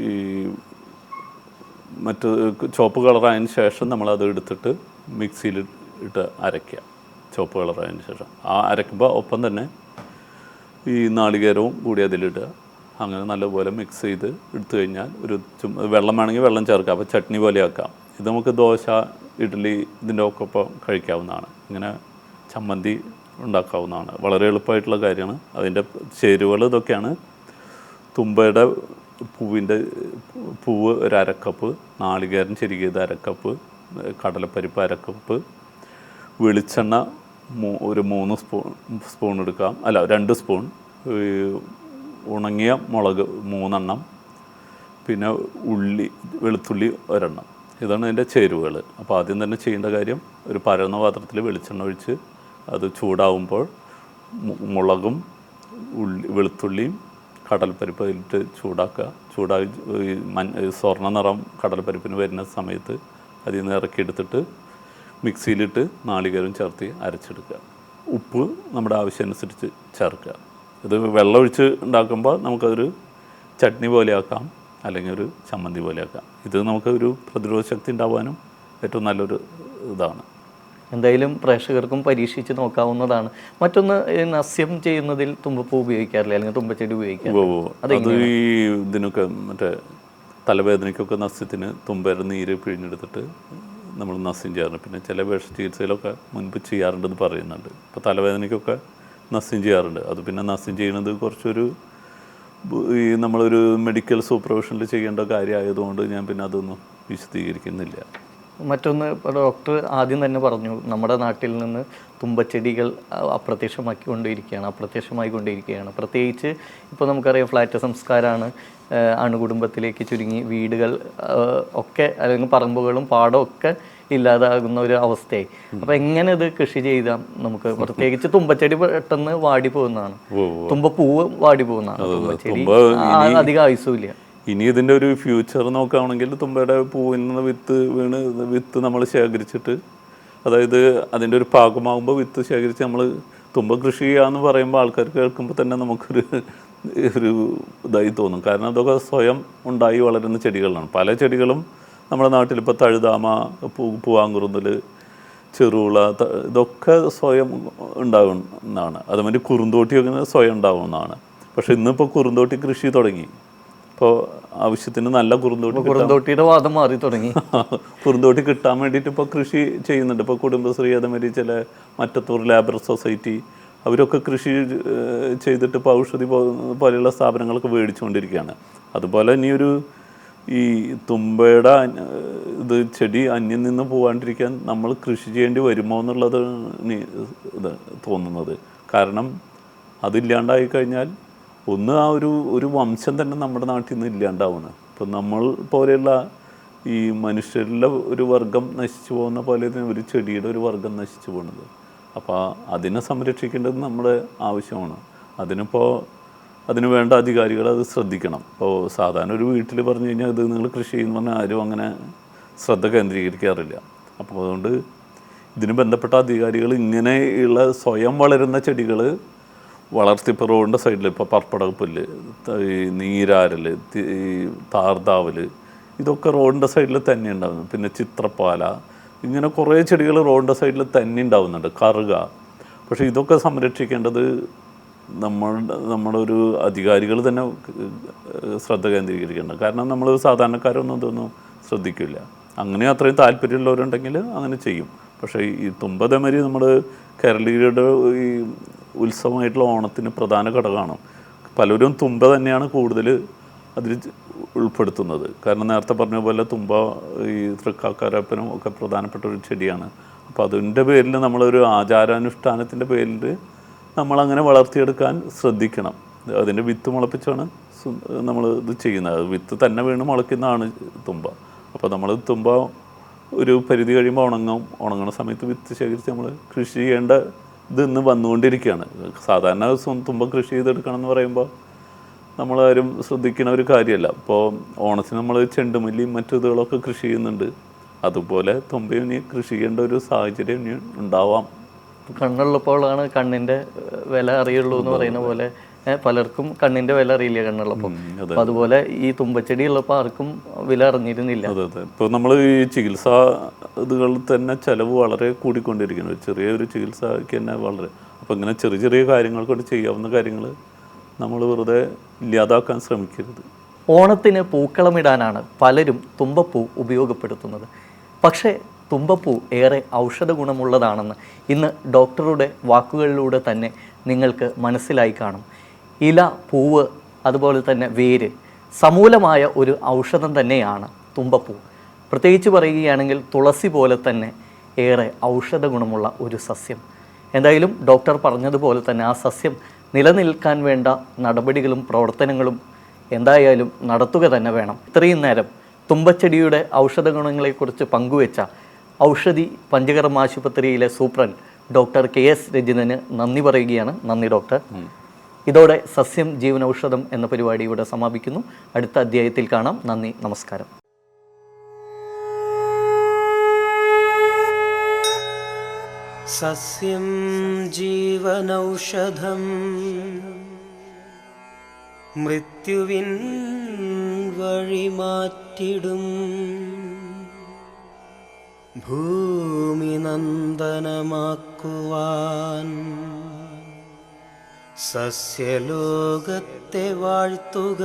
ഈ മറ്റ് ചുവപ്പ് കളറായതിന് ശേഷം നമ്മളത് എടുത്തിട്ട് മിക്സിയിൽ ഇട്ട് അരയ്ക്കുക. ചുവപ്പ് കളറായതിന് ശേഷം. ആ അരയ്ക്കുമ്പോൾ ഒപ്പം തന്നെ ഈ നാളികേരവും കൂടി അതിലിടുക. അങ്ങനെ നല്ലപോലെ മിക്സ് ചെയ്ത് എടുത്തു കഴിഞ്ഞാൽ ഒരു വെള്ളം വേണമെങ്കിൽ വെള്ളം ചേർക്കാം. അപ്പോൾ ചട്നി പോലെ ആക്കാം. ഇത് നമുക്ക് ദോശ ഇഡ്ഡലി ഇതിന്റെ ഒക്കെ ഒപ്പം കഴിക്കാവുന്നതാണ്. ഇങ്ങനെ ചമ്മന്തി ഉണ്ടാക്കാവുന്നതാണ്. വളരെ എളുപ്പമായിട്ടുള്ള കാര്യമാണ്. അതിന്റെ ചേരുവകൾ ഇതൊക്കെയാണ്. തുമ്പയുടെ പൂവിന്റെ പൂവ് ഒരു അരക്കപ്പ് നാളികേരൻ ചെരുകിയത് അരക്കപ്പ് കടലപ്പരിപ്പ് അരക്കപ്പ് വെളിച്ചെണ്ണ ഒരു മൂന്ന് സ്പൂൺ സ്പൂൺ എടുക്കാം. അല്ല രണ്ട് സ്പൂൺ. ഉണങ്ങിയ മുളക് മൂന്നെണ്ണം. പിന്നെ ഉള്ളി വെളുത്തുള്ളി ഒരെണ്ണം. ഇതാണ് ഇതിന്റെ ചേരുവകൾ അപ്പോൾ ആദ്യം തന്നെ ചെയ്യേണ്ട കാര്യം ഒരു പരന്ന പാത്രത്തിൽ വെളിച്ചെണ്ണ ഒഴിച്ച് അത് ചൂടാവുമ്പോൾ മുളകും ഉള്ളി വെളുത്തുള്ളിയും കടൽപ്പരിപ്പ് അതിലിട്ട് ചൂടാക്കുക. ചൂടാക്കി മൻ സ്വർണ നിറം കടൽപ്പരിപ്പിന് വരുന്ന സമയത്ത് അതിൽ നിന്ന് ഇറക്കിയെടുത്തിട്ട് മിക്സിയിലിട്ട് നാളികേരം ചേർത്ത് അരച്ചെടുക്കുക. ഉപ്പ് നമ്മുടെ ആവശ്യമനുസരിച്ച് ചേർക്കുക. ഇത് വെള്ളമൊഴിച്ച് ഉണ്ടാക്കുമ്പോൾ നമുക്കതൊരു ചട്നി പോലെയാക്കാം അല്ലെങ്കിൽ ഒരു ചമ്മന്തി പോലെയാക്കാം ഇത് നമുക്ക് ഒരു പ്രതിരോധ ശക്തി ഉണ്ടാവാനും ഏറ്റവും നല്ലൊരു ഇതാണ്. എന്തായാലും പ്രേക്ഷകർക്കും പരീക്ഷിച്ച് നോക്കാവുന്നതാണ്. മറ്റൊന്ന് നസ്യം ചെയ്യുന്നതിൽ തുമ്പപ്പൂ ഉപയോഗിക്കാറില്ല? അല്ലെങ്കിൽ തുമ്പച്ചെടി ഉപയോഗിക്കാറില്ല? അത് ഈ ഇതിനൊക്കെ മറ്റേ തലവേദനയ്ക്കൊക്കെ നസ്യത്തിന് തുമ്പയുടെ നീര് പിഴിഞ്ഞെടുത്തിട്ട് നമ്മൾ നസ്യം ചെയ്യാറുണ്ട്. പിന്നെ ചില വിഷ ചികിത്സയിലൊക്കെ മുൻപ് ചെയ്യാറുണ്ടെന്ന് പറയുന്നുണ്ട്. ഇപ്പോൾ തലവേദനയ്ക്കൊക്കെ നസ്യം ചെയ്യാറുണ്ട്. അത് പിന്നെ നസ്യം ചെയ്യുന്നത് കുറച്ചൊരു ഈ നമ്മളൊരു മെഡിക്കൽ സൂപ്പർവിഷനിൽ ചെയ്യേണ്ട കാര്യമായതുകൊണ്ട് ഞാൻ പിന്നെ അതൊന്നും വിശദീകരിക്കുന്നില്ല. മറ്റൊന്ന് ഇപ്പോൾ ഡോക്ടർ ആദ്യം തന്നെ പറഞ്ഞു നമ്മുടെ നാട്ടിൽ നിന്ന് തുമ്പച്ചെടികൾ കൊണ്ടേയിരിക്കുകയാണ് അപ്രത്യക്ഷമാക്കിക്കൊണ്ടിരിക്കുകയാണ് അപ്രത്യക്ഷമായിക്കൊണ്ടിരിക്കുകയാണ്. പ്രത്യേകിച്ച് ഇപ്പോൾ നമുക്കറിയാം ഫ്ലാറ്റ് സംസ്കാരമാണ് അണുകുടുംബത്തിലേക്ക് ചുരുങ്ങി വീടുകൾ ഒക്കെ അല്ലെങ്കിൽ പറമ്പുകളും പാടവും ഒക്കെ ഇല്ലാതാകുന്ന ഒരു അവസ്ഥയായി. അപ്പോൾ എങ്ങനെ ഇത് കൃഷി ചെയ്താൽ നമുക്ക്? പ്രത്യേകിച്ച് തുമ്പച്ചെടി പെട്ടെന്ന് വാടി പോകുന്നതാണ് തുമ്പ പൂവ് വാടി പോകുന്നതാണ് തുമ്പച്ചെടി അധികം ആയുസുമില്ല ഇനി ഇതിന്റെ ഒരു ഫ്യൂച്ചർ നോക്കുകയാണെങ്കിൽ തുമ്പയുടെ പൂവിൽ നിന്ന് വിത്ത് വീണ് വിത്ത് നമ്മൾ ശേഖരിച്ചിട്ട് അതായത് അതിന്റെ ഒരു ഭാഗമാകുമ്പോൾ വിത്ത് ശേഖരിച്ച് നമ്മൾ തുമ്പ കൃഷി ചെയ്യാന്ന് പറയുമ്പോൾ ആൾക്കാർ കേൾക്കുമ്പോൾ തന്നെ നമുക്കൊരു ഒരു ഇതായി തോന്നും. കാരണം അതൊക്കെ സ്വയം ഉണ്ടായി വളരുന്ന ചെടികളാണ്. പല ചെടികളും നമ്മുടെ നാട്ടിൽ ഇപ്പോൾ തഴുതാമ പൂ പൂവാങ്കുറുന്നൽ ചെറുള ഇതൊക്കെ സ്വയം ഉണ്ടാകുന്നതാണ് അതുമാതിരി കുറുന്തോട്ടിയൊക്കെ സ്വയം ഉണ്ടാവുന്നതാണ്. പക്ഷേ ഇന്നിപ്പോൾ കുറുന്തോട്ടി കൃഷി തുടങ്ങി. ഇപ്പോൾ ആവശ്യത്തിന് നല്ല കുറുന്തോട്ടി കുറുന്തോട്ടിയുടെ വാദം മാറി തുടങ്ങി. കുറുന്തോട്ടി കിട്ടാൻ വേണ്ടിയിട്ട് ഇപ്പോൾ കൃഷി ചെയ്യുന്നുണ്ട്. ഇപ്പോൾ കുടുംബശ്രീ അതേമാതിരി ചില മറ്റത്തൂർ ലേബർ സൊസൈറ്റി അവരൊക്കെ കൃഷി ചെയ്തിട്ട് ഇപ്പോൾ ഔഷധി പോലെയുള്ള സ്ഥാപനങ്ങളൊക്കെ മേടിച്ചുകൊണ്ടിരിക്കുകയാണ്. അതുപോലെ ഇനിയൊരു ഈ തുമ്പയുടെ ഇത് ചെടി അന്യം നിന്ന് പോകാണ്ടിരിക്കാൻ നമ്മൾ കൃഷി ചെയ്യേണ്ടി വരുമോ എന്നുള്ളത് ഇത് തോന്നുന്നത്. കാരണം അതില്ലാണ്ടായി കഴിഞ്ഞാൽ ഒന്ന് ആ ഒരു ഒരു വംശം തന്നെ നമ്മുടെ നാട്ടിൽ നിന്ന് ഇല്ലാണ്ടാവുന്നു. ഇപ്പം നമ്മൾ പോലെയുള്ള ഈ മനുഷ്യരിലെ ഒരു വർഗം നശിച്ചു പോകുന്ന പോലെ തന്നെ ഒരു ചെടിയുടെ ഒരു വർഗം നശിച്ചു പോകുന്നത്. അപ്പോൾ അതിനെ സംരക്ഷിക്കേണ്ടത് നമ്മുടെ ആവശ്യമാണ്. അതിനിപ്പോൾ അതിന് വേണ്ട അധികാരികൾ അത് ശ്രദ്ധിക്കണം. ഇപ്പോൾ സാധാരണ ഒരു വീട്ടിൽ പറഞ്ഞു കഴിഞ്ഞാൽ ഇത് നിങ്ങൾ കൃഷി ചെയ്യുന്ന പറഞ്ഞാൽ ആരും അങ്ങനെ ശ്രദ്ധ കേന്ദ്രീകരിക്കാറില്ല. അപ്പോൾ അതുകൊണ്ട് ഇതിന് ബന്ധപ്പെട്ട അധികാരികൾ ഇങ്ങനെയുള്ള സ്വയം വളരുന്ന ചെടികൾ വളർത്തി ഇപ്പോൾ റോഡിന്റെ സൈഡിൽ ഇപ്പോൾ പർപ്പടകപ്പുല്ല് പുല്ല് ഈ നീരാരൽ ഈ താർതാവൽ ഇതൊക്കെ റോഡിന്റെ സൈഡിൽ തന്നെ ഉണ്ടാകുന്നു പിന്നെ ചിത്രപ്പാല ഇങ്ങനെ കുറേ ചെടികൾ റോഡിന്റെ സൈഡിൽ തന്നെ ഉണ്ടാവുന്നുണ്ട്. കറുക. പക്ഷേ ഇതൊക്കെ സംരക്ഷിക്കേണ്ടത് നമ്മൾ നമ്മുടെ ഒരു അധികാരികൾ തന്നെ ശ്രദ്ധ കേന്ദ്രീകരിക്കേണ്ടത്. കാരണം നമ്മൾ സാധാരണക്കാരൊന്നും ഇതൊന്നും ശ്രദ്ധിക്കില്ല. അങ്ങനെ അത്രയും താല്പര്യമുള്ളവരുണ്ടെങ്കിൽ അങ്ങനെ ചെയ്യും. പക്ഷേ ഈ തുമ്പതമരി നമ്മൾ കേരളീയരുടെ ഈ ഉത്സവമായിട്ടുള്ള ഓണത്തിന് പ്രധാന ഘടകമാണ്. പലരും തുമ്പ തന്നെയാണ് കൂടുതൽ അതിൽ ഉൾപ്പെടുത്തുന്നത്. കാരണം നേരത്തെ പറഞ്ഞ പോലെ തുമ്പ ഈ തൃക്കാക്കാരപ്പനും ഒക്കെ പ്രധാനപ്പെട്ട ഒരു ചെടിയാണ്. അപ്പോൾ അതിന്റെ പേരിൽ നമ്മളൊരു ആചാരാനുഷ്ഠാനത്തിന്റെ പേരിൽ നമ്മളങ്ങനെ വളർത്തിയെടുക്കാൻ ശ്രദ്ധിക്കണം. അതിന്റെ വിത്ത് മുളപ്പിച്ചാണ് നമ്മൾ ഇത് ചെയ്യുന്നത്. വിത്ത് തന്നെ വീണ് മുളയ്ക്കുന്നതാണ് തുമ്പ. അപ്പോൾ നമ്മൾ തുമ്പ ഒരു പരിധി കഴിയുമ്പോൾ ഉണങ്ങും. ഉണങ്ങുന്ന സമയത്ത് വിത്ത് ശേഖരിച്ച് നമ്മൾ കൃഷി ചെയ്യേണ്ട ഇത് ഇന്ന് വന്നുകൊണ്ടിരിക്കുകയാണ്. സാധാരണ തുമ്പം കൃഷി ചെയ്തെടുക്കണം എന്ന് പറയുമ്പോൾ നമ്മളാരും ശ്രദ്ധിക്കുന്ന ഒരു കാര്യമല്ല. ഇപ്പോൾ ഓണത്തിന് നമ്മൾ ചെണ്ടുമല്ലിയും മറ്റു ഇതുകളൊക്കെ കൃഷി ചെയ്യുന്നുണ്ട്. അതുപോലെ തുമ്പയും ഇനി കൃഷി ചെയ്യേണ്ട ഒരു സാഹചര്യം ഇനി ഉണ്ടാവാം. കണ്ണുള്ളപ്പോഴാണ് കണ്ണിന്റെ വില അറിയുള്ളൂ എന്ന് പറയുന്ന പോലെ പലർക്കും കണ്ണിന്റെ വില അറിയില്ല കണ്ണുള്ളപ്പോൾ. അതുപോലെ ഈ തുമ്പച്ചെടി ഉള്ളപ്പോൾ ആർക്കും വില അറിഞ്ഞിരുന്നില്ല. അതെ അതെ. ഇപ്പോൾ നമ്മൾ ഈ ചികിത്സാ ഇതുകൾ തന്നെ ചിലവ് വളരെ കൂടിക്കൊണ്ടിരിക്കുന്നു. ചെറിയൊരു ചികിത്സയ്ക്ക് തന്നെ വളരെ. അപ്പോൾ ഇങ്ങനെ ചെറിയ ചെറിയ കാര്യങ്ങൾ കൊണ്ട് ചെയ്യാവുന്ന കാര്യങ്ങൾ നമ്മൾ വെറുതെ ഇല്ലാതാക്കാൻ ശ്രമിക്കരുത്. ഓണത്തിന് പൂക്കളമിടാനാണ് പലരും തുമ്പപ്പൂ ഉപയോഗപ്പെടുത്തുന്നത്. പക്ഷേ തുമ്പപ്പൂ ഏറെ ഔഷധ ഗുണമുള്ളതാണെന്ന് ഇന്ന് ഡോക്ടറുടെ വാക്കുകളിലൂടെ തന്നെ നിങ്ങൾക്ക് മനസ്സിലായി കാണും. ഇല പൂവ് അതുപോലെ തന്നെ വേര് സമൂലമായ ഒരു ഔഷധം തന്നെയാണ് തുമ്പപ്പൂ. പ്രത്യേകിച്ച് പറയുകയാണെങ്കിൽ തുളസി പോലെ തന്നെ ഏറെ ഔഷധ ഗുണമുള്ള ഒരു സസ്യം. എന്തായാലും ഡോക്ടർ പറഞ്ഞതുപോലെ തന്നെ ആ സസ്യം നിലനിൽക്കാൻ വേണ്ട നടപടികളും പ്രവർത്തനങ്ങളും എന്തായാലും നടത്തുക തന്നെ വേണം. ഇത്രയും നേരം തുമ്പച്ചെടിയുടെ ഔഷധ ഗുണങ്ങളെക്കുറിച്ച് പങ്കുവെച്ച ഔഷധി പഞ്ചകർമ്മ ആശുപത്രിയിലെ സൂപ്രണ്ട് ഡോക്ടർ കെ എസ് രജിതന് നന്ദി പറയുകയാണ്. നന്ദി ഡോക്ടർ. ഇതോടെ സസ്യം ജീവനൌഷധം എന്ന പരിപാടി ഇവിടെ സമാപിക്കുന്നു. അടുത്ത അധ്യായത്തിൽ കാണാം. നന്ദി നമസ്കാരം. സസ്യം ജീവനൗഷധം മൃത്യുവിൻ വഴിമാറ്റിടും. ഭൂമി നന്ദനമാക്കുവാൻ സസ്യലോകത്തെ വാഴ്ത്തുക.